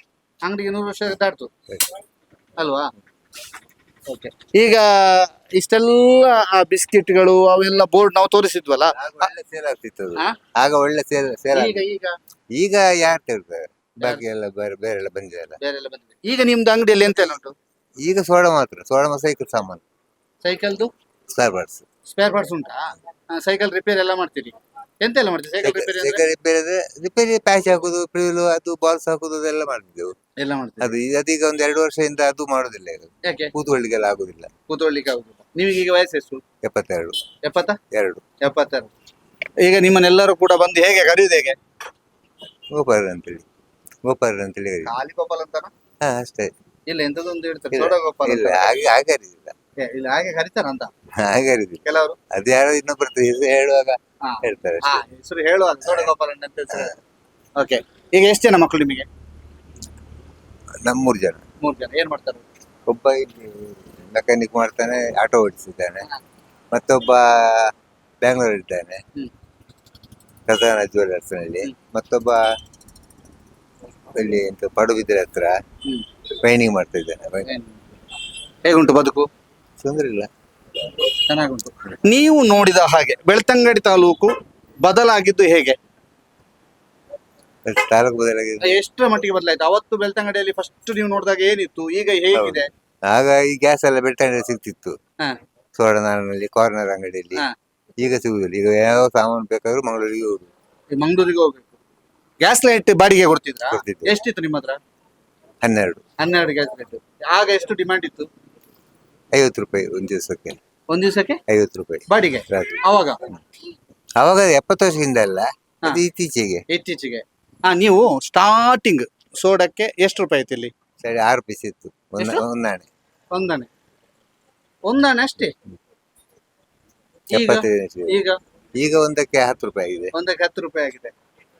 ಅಂಗಡಿಗೆ ನೂರು ವರ್ಷ ದಾಟ್ತು ಅಲ್ವಾ? ಓಕೆ. ಈಗ ಇಷ್ಟೆಲ್ಲ ಆ ಬಿಸ್ಕಿಟ್ಗಳು ಅವೆಲ್ಲ ಬೋರ್ಡ್ ನಾವು ತೋರಿಸಿದ್ವಲ್ಲ ಆಗ ಒಳ್ಳೆ ಸೇಲ್ ಆಗ್ತಿತ್ತು ಅದು. ಆ? ಆಗ ಒಳ್ಳೆ ಸೇಲ್ ಸೇಲ್ ಈಗ ಈಗ? ಈಗ ಯಾರು ತರ್ತಾರೆ ಬಾಕಿ ಎಲ್ಲ ಬೇರೆ ಬೇರೆ ಎಲ್ಲ ಬಂದಿದೆ. ಈಗ ನಿಮ್ದು ಅಂಗಡಿಯಲ್ಲಿ ಎಂತೆಲ್ಲ ಉಂಟು? ಈಗ ಸೋಡ ಮಾತ್ರ. ಸೋಡ ಸೈಕಲ್ ಸಾಮಾನು. ಸೈಕಲ್ದು? ಸ್ಟಾರ್ ಬಾರ್ಸ್ ಸ್ಪೇರ್ ಪಾರ್ಟ್ಸ್ ಉಂಟಾ? ಸೈಕಲ್ ರಿಪೇರ್ ಎಲ್ಲ ಮಾಡ್ತೀರಿ? ಎಂತೆಲ್ಲ ಮಾಡ್ತೇವೆ ಸೈಕಲ್ ರಿಪೇರಿ ಅಂದ್ರೆ? ಸೈಕಲ್ ರಿಪೇರಿ ಅಂದ್ರೆ ರಿಪೇರಿ ಪ್ಯಾಚ್ ಹಾಕುದು ಪ್ರಿವಿಲು ಅದು ಬಾಲ್ಸ್ ಹಾಕುದು ಅದೆಲ್ಲ ಮಾಡಿದ್ದೆವು ಎಲ್ಲ ಮಾಡ್ತೇವೆ ಅದು ಈಗ- ಅದೀಗ ಒಂದ್ ಎರಡು ವರ್ಷದಿಂದ ಅದು ಮಾಡುದಿಲ್ಲ ಈಗ. ಯಾಕೆ? ಕೂತ್ಕೊಳ್ಳಿಗೆಲ್ಲ ಆಗುದಿಲ್ಲ. ಕೂತ್ಕೊಳ್ಳಿಕ್ಕೆ ಆಗುದಿಲ್ಲ. ನಿಮಗೆ ಈಗ ವಯಸ್ಸು ಎಷ್ಟು? ಎಪ್ಪತ್ತೆರಡು. ಎಪ್ಪತ್ತ? ಎರಡು. ಎಪ್ಪತ್ತೆರಡು. ಈಗ ನಿಮ್ಮನ್ನೆಲ್ಲರೂ ಕೂಡ ಬಂದು ಹೇಗೆ ಕರೆಯುವುದು ಹೇಗೆ? ಗೋಪಾಲ ಅಂತೇಳಿ. ಗೋಪಾಲ ಅಂತೇಳಿ ಕರೀತಾರೆ. ಖಾಲಿ ಗೋಪಾಲ್ ಅಂತಾನ? ಹಾ ಅಷ್ಟೇ. ಇಲ್ಲ ಎಂತದೊಂದು ಹೇಳ್ತಾರೆ ಇಲ್ಲ, ಸೋಡಾ ಗೋಪಾಲ್ ಇಲ್ಲ ಅಂತ. ಹಾಗೆ ಹಾಗೆ ಏ, ಇಲ್ಲ ಹಾಗೆ ಕರೀತಾರ ಅಂತ ಹಾಗೆ ಅರಿದಿಲ್ಲ ಕೆಲವರು? ಅದು ಯಾರೋ ಇನ್ನೊಬ್ಬರ ಹೆಸರು ಹೇಳುವಾಗ. ಹೇಳ್ತಾರೆ ಹಾ ಹೆಸರು ಹೇಳುವ. ಗೋಪಾಲಣ್ಣ ಗೋಪಾಲ್ ಅಂತ ಹೆಸರು. ಓಕೆ ಈಗ ಎಷ್ಟು ಜನ ಮಕ್ಕಳು ನಿಮಗೆ? ನಮ್ಮೂರು ಜನ. ಮೂರು ಜನ. ಏನ್ ಮಾಡ್ತಾರೆ? ಒಬ್ಬ ಇಲ್ಲಿ ಮೆಕ್ಯಾನಿಕ್ ಮಾಡ್ತಾನೆ ಆಟೋ ಓಡಿಸಿದ್ದಾನೆ ಮತ್ತೊಬ್ಬ ಬ್ಯಾಂಗ್ಳೂರ್ ಇದ್ದಾನೆ. ಹ್ಮ್. ಪ್ರಧಾನ ಜ್ಯುವೆಲರ್ಸ್ನಲ್ಲಿ ಮತ್ತೊಬ್ಬ ಇಲ್ಲಿ ಎಂತ ಪಡುಬಿದ್ರೆ ಹತ್ರ ಹ್ಮ್. ಪೈಂಟಿಂಗ್ ಮಾಡ್ತಾ ಇದ್ದಾನೆ ಏನ್- ಹೇಗುಂಟು ಬದುಕು? ತೊಂದ್ರೆ ಇಲ್ಲ. ಚೆನ್ನಾಗುಂಟು. ನೀವು ನೋಡಿದ ಹಾಗೆ ಬೆಳ್ತಂಗಡಿ ತಾಲೂಕು ಬದಲಾಗಿದ್ದು ಹೇಗೆ? ತಾಲೂಕು ಬದಲಾಗಿದೆ ಎಷ್ಟರ ಮಟ್ಟಿಗೆ ಬದಲಾಯ್ತು? ಅವತ್ತು ಬೆಳ್ತಂಗಡಿಯಲ್ಲಿ ಫಸ್ಟ್ ನೀವು ನೋಡಿದಾಗ ಏನಿತ್ತು? ಈಗ ಹೇಗಿದೆ? ಆಗ ಈ ಗ್ಯಾಸ್ ಎಲ್ಲ ಬೆಳ್ತಂಗಡಿ ಸಿಗ್ತಿತ್ತು. ಹಾ. ಸೋಡನಲ್ಲಿ ಕಾರ್ನರ್ ಅಂಗಡಿಯಲ್ಲಿ. ಹಾ. ಈಗ ಸಿಗುದಿಲ್ಲ. ಈಗ ಯಾವ ಸಾಮಾನು ಬೇಕಾದ್ರೂ ಮಂಗಳೂರಿಗೆ ಹೋಗುದು ಈ ಮಂಗಳೂರಿಗೆ ಹೋಗ್ಬೇಕು. ಗ್ಯಾಸ್ ಲೈಟ್ ಬಾಡಿಗೆ ಕೊಡ್ತಿದ್ರಾ? ಕೊಡ್ತಿದ್ದೆ. ಎಷ್ಟಿತ್ತು ನಿಮ್ಮ ಹತ್ರ? ಹನ್ನೆರಡು. ಹನ್ನೆರಡು ಗ್ಯಾಸ್ ಲೈಟ್ ಆಗ ಎಷ್ಟು ಡಿಮ್ಯಾಂಡ್ ಇತ್ತು? ಐವತ್ತು ರೂಪಾಯಿ ಒಂದು ದಿವಸಕ್ಕೆ. ಒಂದ್ ದಿವಸಕ್ಕೆ? ಐವತ್ತು ರೂಪಾಯಿ. ಬಾಡಿಗೆ? ರಾತ್ರಿ. ಅವಾಗ? ಅವಾಗ ಎಪ್ಪತ್ತು ವರ್ಷದಿಂದ ಅಲ್ಲ ಹಾ. ಅದು ಇತ್ತೀಚೆಗೆ. ಇತ್ತೀಚೆಗೆ. ಹಾ ನೀವು ಸ್ಟಾರ್ಟಿಂಗ್ ಸೋಡಕ್ಕೆ ಎಷ್ಟು ರೂಪಾಯಿ ಐತಿ ಇಲ್ಲಿ? ಸರಿ ಆರು ಪೀಸ್ ಇತ್ತು. ಒಂದು ಎಷ್ಟು? ಒಂದಾಣೆ. ಒಂದಾಣೆ. ಒಂದಾಣೆ ಅಷ್ಟೇ? ಈಗ? ಎಪ್ಪತ್ತೈದು ಇಸ್ವಿ. ಈಗ? ಈಗ ಒಂದಕ್ಕೆ ಹತ್ತು ರೂಪಾಯಿ ಆಗಿದೆ. ಒಂದಕ್ಕೆ ಹತ್ತು ರೂಪಾಯಿ ಆಗಿದೆ.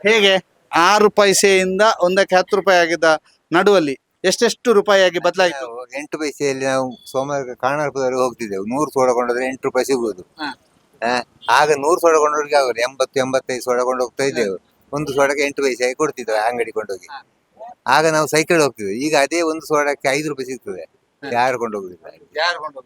ಹೇಗೆ? ಆರು ಪೈಸೆಯಿಂದ ಒಂದಕ್ಕೆ ಹತ್ತು ರೂಪಾಯಿ ಆಗಿದ್ದ ನಡುವಲ್ಲಿ ಎಷ್ಟೆಷ್ಟು ರೂಪಾಯಿ ಆಗಿ ಬದಲಾಯಿತು? ನಾವು ಎಂಟು ಪೈಸೆಯಲ್ಲಿ ನಾವು ಸೋಮವಾರ ಕಾಣಾರ್ಪದವರೆಗೆ ಹೋಗ್ತಿದ್ದೆವು. ನೂರು ಸೋಡ ಕೊಂಡೋದ್ರೆ ಎಂಟು ರೂಪಾಯಿ ಸಿಗುವುದು ಹಾ. ಆ, ಆಗ ನೂರು ಸೋಡ ಕೊಂಡವ್ರಿಗೆ ಆಗೋದು ಎಂಬತ್ತು ಎಂಬತ್ತೈದು ಸೋಡ ಕೊಂಡು ಹೋಗ್ತಾ ಇದ್ದೆವು. ಒಂದು ಸೋಡಕ್ಕೆ ಎಂಟು ಪೈಸೆ ಕೊಡ್ತಿದ್ದೆವು ಅಂಗಡಿ ಕೊಂಡೋಗಿ. ಆಗ ನಾವು ಸೈಕಲ್ ಹೋಗ್ತಿದ್ವಿ ಈಗ ಅದೇ ಒಂದು ಸೋಡಕ್ಕೆ ಐದು ರೂಪಾಯಿ ಸಿಗ್ತದೆ. ಯಾರು ಕೊಂಡೋಗುದಿಲ್ಲ. ಯಾರು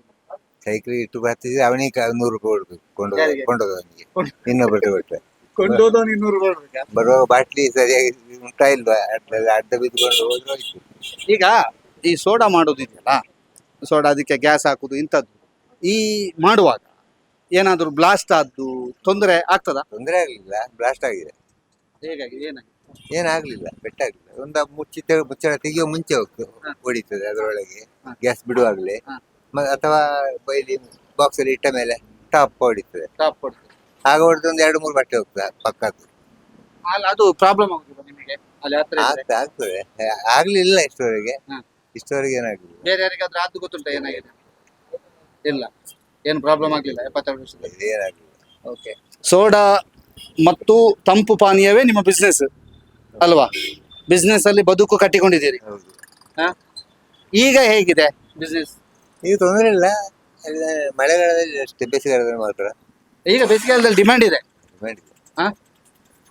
ಸೈಕಲ್ ಇಟ್ಟು ಬರ್ತಿದ್ರೆ ಅವನಿಗೆ ನೂರು ರೂಪಾಯಿ ಕೊಡ್ಬೇಕು. ಕೊಂಡೋಗ ಯಾರಿಗೆ? ಕೊಂಡೋಗವನಿಗೆ ಕೊಂಡ್- ಇನ್ನೊಬ್ಬರಿಗೆ ಕೊಟ್ಟರೆ ಕೊಂಡೋದವನು ಇನ್ನೂರು ಕೊಡ್ಬೇಕಾ ಬರುವಾಗ ಬಾಟ್ಲಿ ಸರಿಯಾಗಿ ಉಂಟಾ ಇಲ್ವಾ? ಅಡ್ಡ ಅಡ್ಡ ಬಿದ್ದುಕೊಂಡು ಹೋದ್ರೆ ಹೋಯ್ತು. ಈಗ ಈ ಸೋಡಾ ಮಾಡೋದಿದೆಯಲ್ಲ ಸೋಡಾ ಅದಕ್ಕೆ ಗ್ಯಾಸ್ ಹಾಕುದು ಇಂಥದ್ದು. ಈ ಮಾಡುವಾಗ ಏನಾದರೂ ಬ್ಲಾಸ್ಟ್ ಆದ್ದು ತೊಂದರೆ ಆಗ್ತದಾ? ತೊಂದರೆ ಆಗ್ಲಿಲ್ಲ ಬ್ಲಾಸ್ಟ್ ಆಗಿದೆ. ಹೇಗಾಗಿ ಏನಾಗಿ ಏನಾಗ್ಲಿಲ್ಲ ಪೆಟ್ಟಾಗ್ಲಿಲ್ಲ. ಒಂದು ಮುಚ್ಚಿ ತೆಗ್- ಮುಚ್ಚಳ ತೆಗಿಯೋ ಮುಂಚೆ ಹೋಗ್ತು ಹಾ. ಹೊಡಿತದೆ ಅದರೊಳಗೆ ಹಾ. ಗ್ಯಾಸ್ ಬಿಡುವಾಗ್ಲಿ. ಹಾ. ಮ- ಅಥವಾ ಬೈಲಿ ಬಾಕ್ಸ್ ಅಲ್ಲಿ ಇಟ್ಟ ಮೇಲೆ ಟಾಪ್ ಹೊಡಿತದೆ. ಟಾಪ್ ಕೊಡ್ತದೆ ಆಗ ಹೊಡೆದು ಒಂದು ಎರಡು ಮೂರು ಬಟ್ಟೆ ಹೋಗ್ತದೆ ಪಕ್ಕದ್ದು. ಅಲ್ಲ ಅದು ಪ್ರಾಬ್ಲಮ್ ಆಗುದಿಲ್ಲ ನಿಮಗೆ? ಅಲ್ಲಿ ಹತ್ರ ಇದ್ರೆ? ಆಗ್ತದೆ ಆಗ್ತದೆ. ಆಗ್ಲಿಲ್ಲ ಇಷ್ಟವರೆಗೆ. ಹಾ. ಇಷ್ಟವರೆಗೆ ಏನಾಗ್ಲಿಲ್ಲ. ಬೇರೆ ಯಾರಿಗಾದ್ರೂ ಅದು ಗೊತ್ತುಂಟ ಏನಾಗಿದೆ? ಇಲ್ಲ. ಏನು ಪ್ರಾಬ್ಲಮ್ ಆಗಲಿಲ್ಲ ಎಪ್ಪತ್ತೆರಡು ವರ್ಷದಲ್ಲಿ? ಏನಾಗ್ಲಿಲ್ಲ. ಓಕೆ ಸೋಡಾ ಮತ್ತು ತಂಪು ಪಾನೀಯವೇ ನಿಮ್ಮ ಬಿಸ್ನೆಸ್ ಅಲ್ವಾ? ಬಿಸ್ನೆಸ್ ಅಲ್ಲಿ ಬದುಕು ಕಟ್ಟಿಕೊಂಡಿದ್ದೀರಿ. ಹೌದು. ಹಾ? ಈಗ ಹೇಗಿದೆ ಬಿಸ್ನೆಸ್ ಈಗ ತೊಂದರೆ ಇಲ್ಲ. ಎಲ್ಲ ಮಳೆಗಾಲದಲ್ಲಿ ಅಷ್ಟೇ ಬೇಸಿಗೆಗಾಲದಲ್ಲಿ ಮಾತ್ರ. ಈಗ ಬೇಸಿಗೆಕಾಲದಲ್ಲಿ ಡಿಮ್ಯಾಂಡ್ ಇದೆ. ಕಾಂಪಿಟೇಷನ್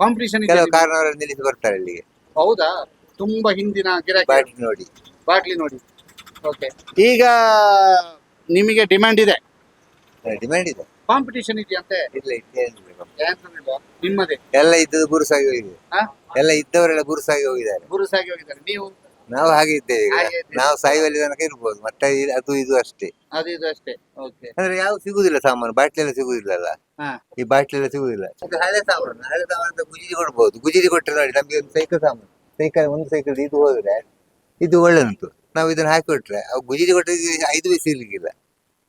ಕಾಂಪಿಟಿಷನ್ ಕೆಲವು ಕಾರಣವರಲ್ಲಿ ನಿಲ್ಲಿಸಿ ಬರ್ತಾರೆ ಇಲ್ಲಿಗೆ. ಹೌದಾ? ತುಂಬಾ ಹಿಂದಿನ ಗಿರಾಕಿ ಬಾಟ್ಲಿ ನೋಡಿ. ಬಾಟ್ಲಿ ನೋಡಿ. ಓಕೆ ಈಗ ನಿಮಗೆ ಡಿಮ್ಯಾಂಡ್ ಇದೆ. ಡಿಮ್ಯಾಂಡ್ ಇದೆ. ಕಾಂಪಿಟೇಷನ್ ಇದೆಯಂತೆ ಇಲ್ಲ? ನಿಮ್ಮದೇ? ಎಲ್ಲ ಇದ್ದದ್ದು ಗುರುಸಾಗಿ ಹೋಗಿದೆ. ಹಾ? ಎಲ್ಲ ಇದ್ದವರೆಲ್ಲ ಗುರುಸಾಗಿ ಹೋಗಿದ್ದಾರೆ. ಗುರುಸಾಗಿ ಹೋಗಿದ್ದಾರೆ. ನೀವು ನಾವು ಹಾಗೆ ಇದ್ದೇವೆ ಈಗ. ಹಾಗೆ ಇದ್ದೇವೆ. ನಾವು ಸಾಯುವಲ್ಲಿ ತನಕ ಇರ್ಬೋದು. ಮತ್ತೆ ಇ- ಅದು ಇದು ಅಷ್ಟೇ. ಅದು ಇದು ಅಷ್ಟೇ. ಓಕೆ ಅಂದ್ರೆ ಯಾವ ಸಿಗುದಿಲ್ಲ ಸಾಮಾನು? ಬಾಟ್ಲಿ ಎಲ್ಲ ಸಿಗುದಿಲ್ಲ ಅಲ್ಲ ಈ ಬಾಟ್ಲಿ ಎಲ್ಲ ಸಿಗುದಿಲ್ಲ. ಇದು ಹಳೆ ಸಾಮಾನು ಹಳೆ ಸಾಮಾನು ಗುಜಿರಿ ಕೊಡ್ಬೋದು. ಗುಜಿರಿ ಕೊಟ್ಟರೆ ನೋಡಿ ನಮ್ಗೆ ಒಂದು ಸೈಕಲ್ ಸಾಮಾನು. ಸೈಕಲ್ ಒಂದು ಸೈಕಲ್ ಇದು ಹೋದ್ರೆ ಇದು ಒಳ್ಳೆದುಂಟು. ನಾವು ಇದನ್ನ ಹಾಕಿ ಕೊಟ್ರೆ ಅವು ಗುಜಿರಿ ಕೊಟ್ಟರೆ ಇದು ಐದು ಪೈಸೆ ಸಿಗ್ಲಿಕ್ಕಿಲ್ಲ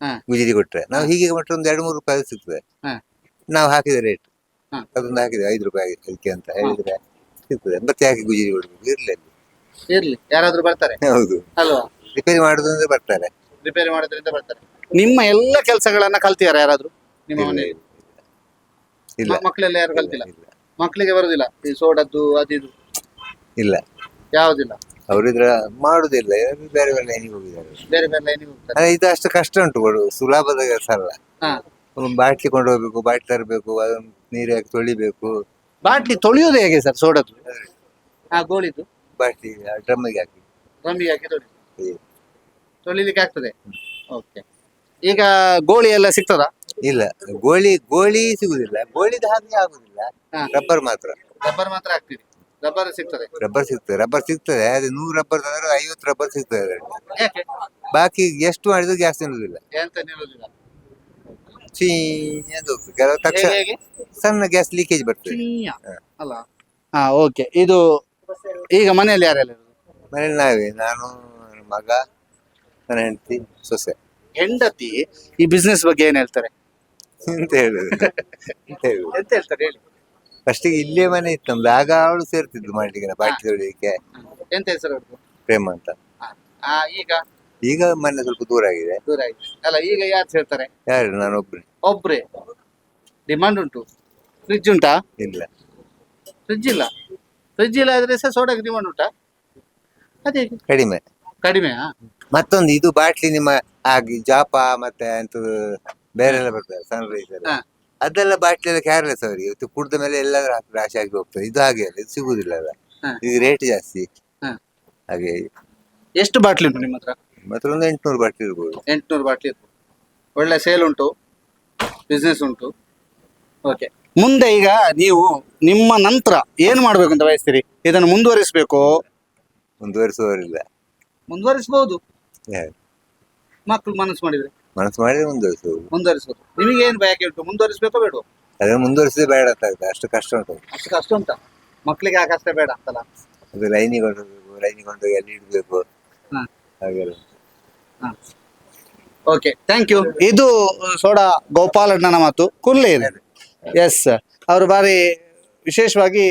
ಹಾ. ಗುಜಿರಿ ಕೊಟ್ರೆ. ನಾವು ಹೀಗೆ ಕೊಟ್ಟರೆ ಒಂದು ಎರಡು ಮೂರು ರೂಪಾಯಿ ಸಿಗ್ತದೆ. ಹಾ. ನಾವು ಹಾಕಿದ ರೇಟ್. ಹಾ. ಅದೊಂದು ಹಾಕಿದ್ರೆ ಐದು ರೂಪಾಯಿ ಅದಕ್ಕೆ ಅಂತ ಹೇಳಿದ್ರೆ ಸಿಗ್ತದೆ. ಮತ್ತೆ ಹಾಕಿ ಗುಜಿರಿ ಕೊಡ್ಬೇಕು? ಇರ್ಲಿ ಇರ್ಲಿ ಯಾರಾದ್ರೂ ಬರ್ತಾರೆ. ಹೌದು. ಅಲ್ವಾ? ರಿಪೇರಿ ಮಾಡುದು ಅಂದ್ರೆ ಬರ್ತಾರೆ. ರಿಪೇರಿ ಮಾಡೋದ್ರಿಂದ ಬರ್ತಾರೆ. ನಿಮ್ಮ ಎಲ್ಲ ಕೆಲಸಗಳನ್ನ ಕಲ್ತಿಯಾರ ಯಾರಾದ್ರೂ? ನಿಮ್ಮ ಮನೆಯಲ್ಲಿ ಇಲ್ಲ. ಮ- ಮಕ್ಳೆಲ್ಲ ಯಾರು ಕಲ್ತಿಲ್ಲ? ಇಲ್ಲ. ಮಕ್ಕಳಿಗೆ ಬರುದಿಲ್ಲ ಈ ಸೋಡದ್ದು ಅದು ಇದು? ಇಲ್ಲ. ಯಾವ್ದಿಲ್ಲ? ಅವರಿದ್ರ ಮಾಡುದಿಲ್ಲ ಇವ್ರು ಬೇರೆ ಬೇರೆ ಲೈನಿಗೆ ಹೋಗಿದ್ದಾರೆ. ಬೇರೆ ಬೇರೆ ಲೈನಿಗೆ ಹೋಗ್ತಾರೆ. ಇದು ಅಷ್ಟು ಕಷ್ಟ ಉಂಟು ಕೊಡು ಸುಲಭದ ಕೆಲಸ ಅಲ್ಲ. ಹಾ. ಒಂದು ಬಾಟ್ಲಿ ಕೊಂಡು ಹೋಗ್ಬೇಕು ಬಾಟ್ಲಿ ತರಬೇಕು ಅದನ್ನು ನೀರು ಹಾಕಿ ತೊಳಿಬೇಕು. ಬಾಟ್ಲಿ ತೊಳೆಯೋದು ಹೇಗೆ ಸರ್ ಸೋಡದ್ದು? ಹಾ ಗೋಳಿದ್ದು? ಬಾಟ್ಲಿ ಡ್ರಮ್ಮಿಗೆ ಹಾಕಿ. ಡ್ರಮ್ಮಿಗೆ ಹಾಕಿ ತೊಳಿ ತೊಳಿಲಿಕ್ಕೆ ಆಗ್ತದೆ? ಓಕೆ ಈಗ ಗೋಳಿ ಎಲ್ಲ ಸಿಗ್ತದಾ? ಇಲ್ಲ ಗೋಳಿ ಗೋಳಿ ಸಿಗುದಿಲ್ಲ. ಗೋಳಿದ ಹಾಗೆ ಆಗುದಿಲ್ಲ. ರಬ್ಬರ್ ಮಾತ್ರ. ರಬ್ಬರ್ ಮಾತ್ರ ಹಾಕ್ತೀವಿ ರಬ್ಬರ್ ಸಿಗ್ತದೆ. ರಬ್ಬರ್ ಸಿಗ್ತದೆ. ರಬ್ಬರ್ ಸಿಗ್ತದೆ ಅದೇ ನೂರು ರಬ್ಬರ್ ತಂದ್ರೆ ಐವತ್ತು ರಬ್ಬರ್ ಸಿಗ್ತದೆ ಅದ್ರಲ್ಲಿ. ಯಾಕೆ? ಬಾಕಿ ಎಷ್ಟು ಮಾಡಿದ್ರು ಗ್ಯಾಸ್ ತಿನ್ನುದಿಲ್ಲ ಎಂತ ನಿಲ್ಲುದಿಲ್ಲ. ಚೀ ಅದು ಕೆಲವು ತಕ್ಷಣ ಹೇಗೆ ಸಣ್ಣ ಗ್ಯಾಸ್ ಲೀಕೇಜ್ ಬರ್ತದೆ. ಅಲ್ಲ. ಹಾ ಓಕೆ ಇದು ಈಗ ಮನೆಯಲ್ಲಿ ಯಾರೆಲ್ಲ ಇರೋದು? ಮನೇಲಿ ನಾವೇ. ನಾನು ನನ್ನ ಮಗ ನನ್ನ ಹೆಂಡತಿ ಸೊಸೆ. ಹೆಂಡತಿ? ಈ ಬಿಸ್ನೆಸ್ ಬಗ್ಗೆ ಏನ್ ಹೇಳ್ತಾರೆ? ಎಂತ ಹೇಳುದು? ಎಂತ ಹೇಳುದು? ಎಂತ ಹೇಳ್ತಾರೆ ಹೇಳಿ. ಫಸ್ಟಿಗೆ ಇಲ್ಲೇ ಮನೆ ಇತ್ತು. ನಮ್ದು ಆಗ ಅವಳು ಸೇರ್ತಿದ್ಲು ಮಾಡ್ಲಿಕ್ಕೆ ಬಾಟ್ಲಿ ತೊಳಿಲಿಕ್ಕೆ. ಎಂತ ಹೆಸರು? ಪ್ರೇಮ ಅಂತ. ಆ, ಈಗ? ಈಗ ಮನೆ ಸ್ವಲ್ಪ ದೂರ ಆಗಿದೆ. ದೂರ ಆಯ್ತು ಅಲ್ಲ ಈಗ ಯಾರು ಸೇರ್ತಾರೆ ಯಾರು? ನಾನೊಬ್ರು ಒಬ್ರೇ. ಡಿಮಾಂಡ್ ಉಂಟು. ಫ್ರಿಜ್ ಉಂಟಾ? ಇಲ್ಲ. ಫ್ರಿಜ್ ಇಲ್ಲ. ಫ್ರಿಜ್ ಇಲ್ಲ ಆದ್ರೆ ಸಹ ಸೋಡಾ ಡಿಮಾಂಡ್ ಉಂಟಾ ಅದೇ ಕಡಿಮೆ. ಕಡಿಮೆ ಮತ್ತೊಂದು ಇದು ಬಾಟ್ಲಿ ನಿಮ್ಮ ಆಗಿ ಜಾಪ ಮತ್ತೆ ಎಂತದು ಬೇರೆಲ್ಲ ಬರ್ತದೆ ಸನ್ ರೈಸ್ ಎಲ್ಲ ಹಾ. ಅದೆಲ್ಲ ಬಾಟ್ಲಿ ಎಲ್ಲ ಕ್ಯಾರ್ಲೆಸ್ ಅವರಿಗೆ ಇವತ್ತು ಕುಡ್ದ ಮೇಲೆ ಎಲ್ಲ ರಾಶಿ ಆಗಿ ಹೋಗ್ತದೆ. ಇದು ಹಾಗೆ ಅಲ್ಲ ಇದು ಸಿಗುದಿಲ್ಲ ಅಲ್ಲ. ಹಾ. ಈಗ ರೇಟ್ ಜಾಸ್ತಿ. ಹಾ. ಹಾಗೆ. ಎಷ್ಟು ಬಾಟ್ಲಿ ಉಂಟು ನಿಮ್ಮ ಹತ್ರ? ಮಾತ್ರ ಒಂದು ಎಂಟ್ನೂರು ಬಾಟ್ಲಿ ಇರ್ಬೋದು. ಎಂಟುನೂರು ಬಾಟ್ಲಿ ಒಳ್ಳೆ ಸೇಲ್ ಉಂಟು. ಬಿಸ್ನೆಸ್ ಉಂಟು. ಓಕೆ ಮುಂದೆ ಈಗ ನೀವು ನಿಮ್ಮ ನಂತರ ಏನು ಮಾಡ್ಬೇಕು ಅಂತ ಬಯಸ್ತೀರಿ? ಇದನ್ನು ಮುಂದುವರಿಸಬೇಕು. ಮುಂದುವರಿಸುವವರಿಲ್ಲ. ಮುಂದುವರಿಸಬಹುದು? ಮಕ್ಕಳು ಮನಸ್ಸು ಮಾಡಿದ್ರೆ. ಮನಸ್ಸು ಮಾಡಿದ್ರೆ ಮುಂದುವರಿಸುವುದು. ಮುಂದುವರಿಸಬಹುದು ನಿಮಗೆ ಏನು ಬಯಕೆ ಉಂಟು ಮುಂದುವರಿಸಬೇಕೋ ಬೇಡ ಅದೇ ಮುಂದುವರಿಸಿದ್ರೆ ಬೇಡ ಅಂತ ಆಗುತ್ತೆ. ಅಷ್ಟು ಕಷ್ಟ ಉಂಟು. ಅಷ್ಟು ಕಷ್ಟ ಉಂಟ? ಮಕ್ಕಳಿಗೆ ಆ ಕಷ್ಟ ಬೇಡ ಅಂತಲ್ಲ? ಅದು ಲೈನಿಗೆ ಹೊಂದಬೇಕು ಲೈನಿಗೆ ಕೊಂಡೋಗಿ ಅಲ್ಲಿ ಇಡಬೇಕು. ಹಾ. ಹಾಗೆಲ್ಲ ಓಕೆ ಥ್ಯಾಂಕ್ ಯು ಇದು ಸೋಡಾ ಗೋಪಾಲಣ್ಣನ ಮಾತು. ಕುಲ್ಲೇ ಇದೆ. ಎಸ್ ಅವರು ಬಾರಿ ವಿಶೇಷವಾಗಿ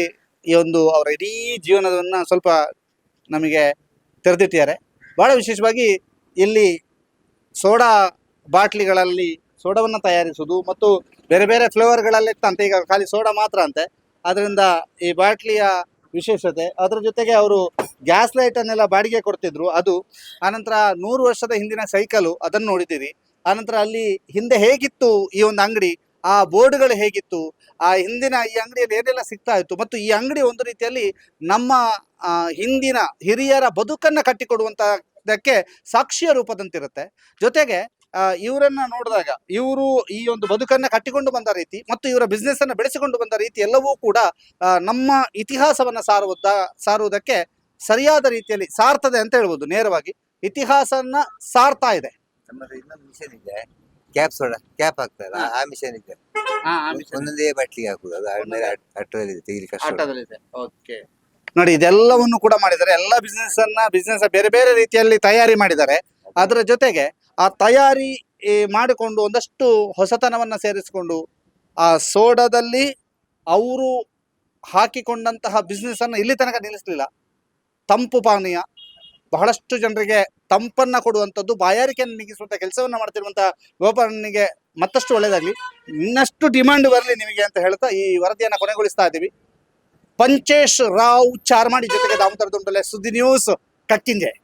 ಈ ಒಂದು ಅವರ ಇಡೀ ಜೀವನವನ್ನ ಸ್ವಲ್ಪ ನಮಗೆ ತೆರೆದಿಟ್ಟಿದ್ದಾರೆ. ಬಹಳ ವಿಶೇಷವಾಗಿ ಇಲ್ಲಿ ಸೋಡಾ ಬಾಟ್ಲಿಗಳಲ್ಲಿ ಸೋಡವನ್ನು ತಯಾರಿಸುವುದು ಮತ್ತು ಬೇರೆ ಬೇರೆ ಫ್ಲೇವರ್ಗಳಲ್ಲಿ ಇತ್ತಂತೆ. ಈಗ ಖಾಲಿ ಸೋಡಾ ಮಾತ್ರ ಅಂತೆ. ಅದರಿಂದ ಈ ಬಾಟ್ಲಿಯ ವಿಶೇಷತೆ, ಅದರ ಜೊತೆಗೆ ಅವರು ಗ್ಯಾಸ್ ಲೈಟನ್ನೆಲ್ಲ ಬಾಡಿಗೆ ಕೊಡ್ತಿದ್ರು ಅದು. ಆನಂತರ ನೂರು ವರ್ಷದ ಹಿಂದಿನ ಸೈಕಲು ಅದನ್ನು ನೋಡಿದ್ದೀರಿ. ಆನಂತರ ಅಲ್ಲಿ ಹಿಂದೆ ಹೇಗಿತ್ತು ಈ ಒಂದು ಅಂಗಡಿ? ಆ ಬೋರ್ಡ್ಗಳು ಹೇಗಿತ್ತು? ಆ ಹಿಂದಿನ ಈ ಅಂಗಡಿಯಲ್ಲಿ ಏನೆಲ್ಲ ಸಿಗ್ತಾ ಇತ್ತು? ಮತ್ತು ಈ ಅಂಗಡಿ ಒಂದು ರೀತಿಯಲ್ಲಿ ನಮ್ಮ ಹಿಂದಿನ ಹಿರಿಯರ ಬದುಕನ್ನು ಕಟ್ಟಿಕೊಡುವಂತದಕ್ಕೆ ಸಾಕ್ಷಿಯ ರೂಪದಂತಿರುತ್ತೆ. ಜೊತೆಗೆ ಇವರನ್ನ ನೋಡಿದಾಗ, ಇವರು ಈ ಒಂದು ಬದುಕನ್ನ ಕಟ್ಟಿಕೊಂಡು ಬಂದ ರೀತಿ ಮತ್ತು ಇವರ ಬಿಸ್ನೆಸ್ ಅನ್ನ ಬೆಳೆಸಿಕೊಂಡು ಬಂದ ರೀತಿ ಎಲ್ಲವೂ ಕೂಡ ನಮ್ಮ ಇತಿಹಾಸವನ್ನ ಸಾರುವುದ ಸಾರುವುದಕ್ಕೆ ಸರಿಯಾದ ರೀತಿಯಲ್ಲಿ ಸಾರ್ತದೆ ಅಂತ ಹೇಳ್ಬೋದು, ನೇರವಾಗಿ. ಇತಿಹಾಸನ ಸಾರ್ತಾ ಇದೆ. ಇನ್ನೊಂದು ಇದೆ. ಕ್ಯಾಪ್ ಸೋಡ ಕ್ಯಾಪ್ ಹಾಕ್ತಾರೆ ಆ ಮಿಷನ್ ಇದೆ. ಒಂದೊಂದೇ ಬಟ್ಲಿಗೆ ಹಾಕುದು. ಅದು ಆದ್ಮೇಲೆ ಅಟ್ಟದಲ್ಲಿ ತೆಗಿಲಿಕ್ಕೆ ಕಷ್ಟ ಉಂಟು. ಆಟದಲ್ಲಿದೆ ಓಕೆ ನೋಡಿ ಇದೆಲ್ಲವನ್ನು ಕೂಡ ಮಾಡಿದ್ದಾರೆ. ಎಲ್ಲ ಬಿಸ್ನೆಸ್ ಅನ್ನ ಬಿಸ್ನೆಸ್ ಬೇರೆ ಬೇರೆ ರೀತಿಯಲ್ಲಿ ತಯಾರಿ ಮಾಡಿದ್ದಾರೆ. ಅದರ ಜೊತೆಗೆ ಆ ತಯಾರಿ ಈ, ಮಾಡಿಕೊಂಡು ಒಂದಷ್ಟು ಹೊಸತನವನ್ನ ಸೇರಿಸಿಕೊಂಡು ಆ ಸೋಡಾದಲ್ಲಿ ಅವರು ಹಾಕಿಕೊಂಡಂತಹ ಬಿಸ್ನೆಸ್ ಅನ್ನ ಇಲ್ಲಿ ತನಕ ನಿಲ್ಲಿಸಲಿಲ್ಲ. ತಂಪು ಪಾನೀಯ ಬಹಳಷ್ಟು ಜನರಿಗೆ ತಂಪನ್ನ ಕೊಡುವಂಥದ್ದು, ಬಾಯಾರಿಕೆಯನ್ನು ನೀಗಿಸುವಂತ ಕೆಲಸವನ್ನ ಮಾಡ್ತಿರುವಂತಹ ಗೋಪಾಲನಿಗೆ ಮತ್ತಷ್ಟು ಒಳ್ಳೆಯದಾಗಲಿ. ಇನ್ನಷ್ಟು ಡಿಮಾಂಡ್ ಬರಲಿ ನಿಮಗೆ ಅಂತ ಹೇಳ್ತಾ ಈ ವರದಿಯನ್ನ ಕೊನೆಗೊಳಿಸ್ತಾ ಇದ್ದೀವಿ. ಪಂಚೇಶ್ ರಾವ್ ಚಾರ್ಮಾಡಿ ಜೊತೆಗೆ ದಾಮೋದರ ದುಂಡಲೆ ಸುದ್ದಿ ನ್ಯೂಸ್ ಕಕ್ಕಿಂಜೆ.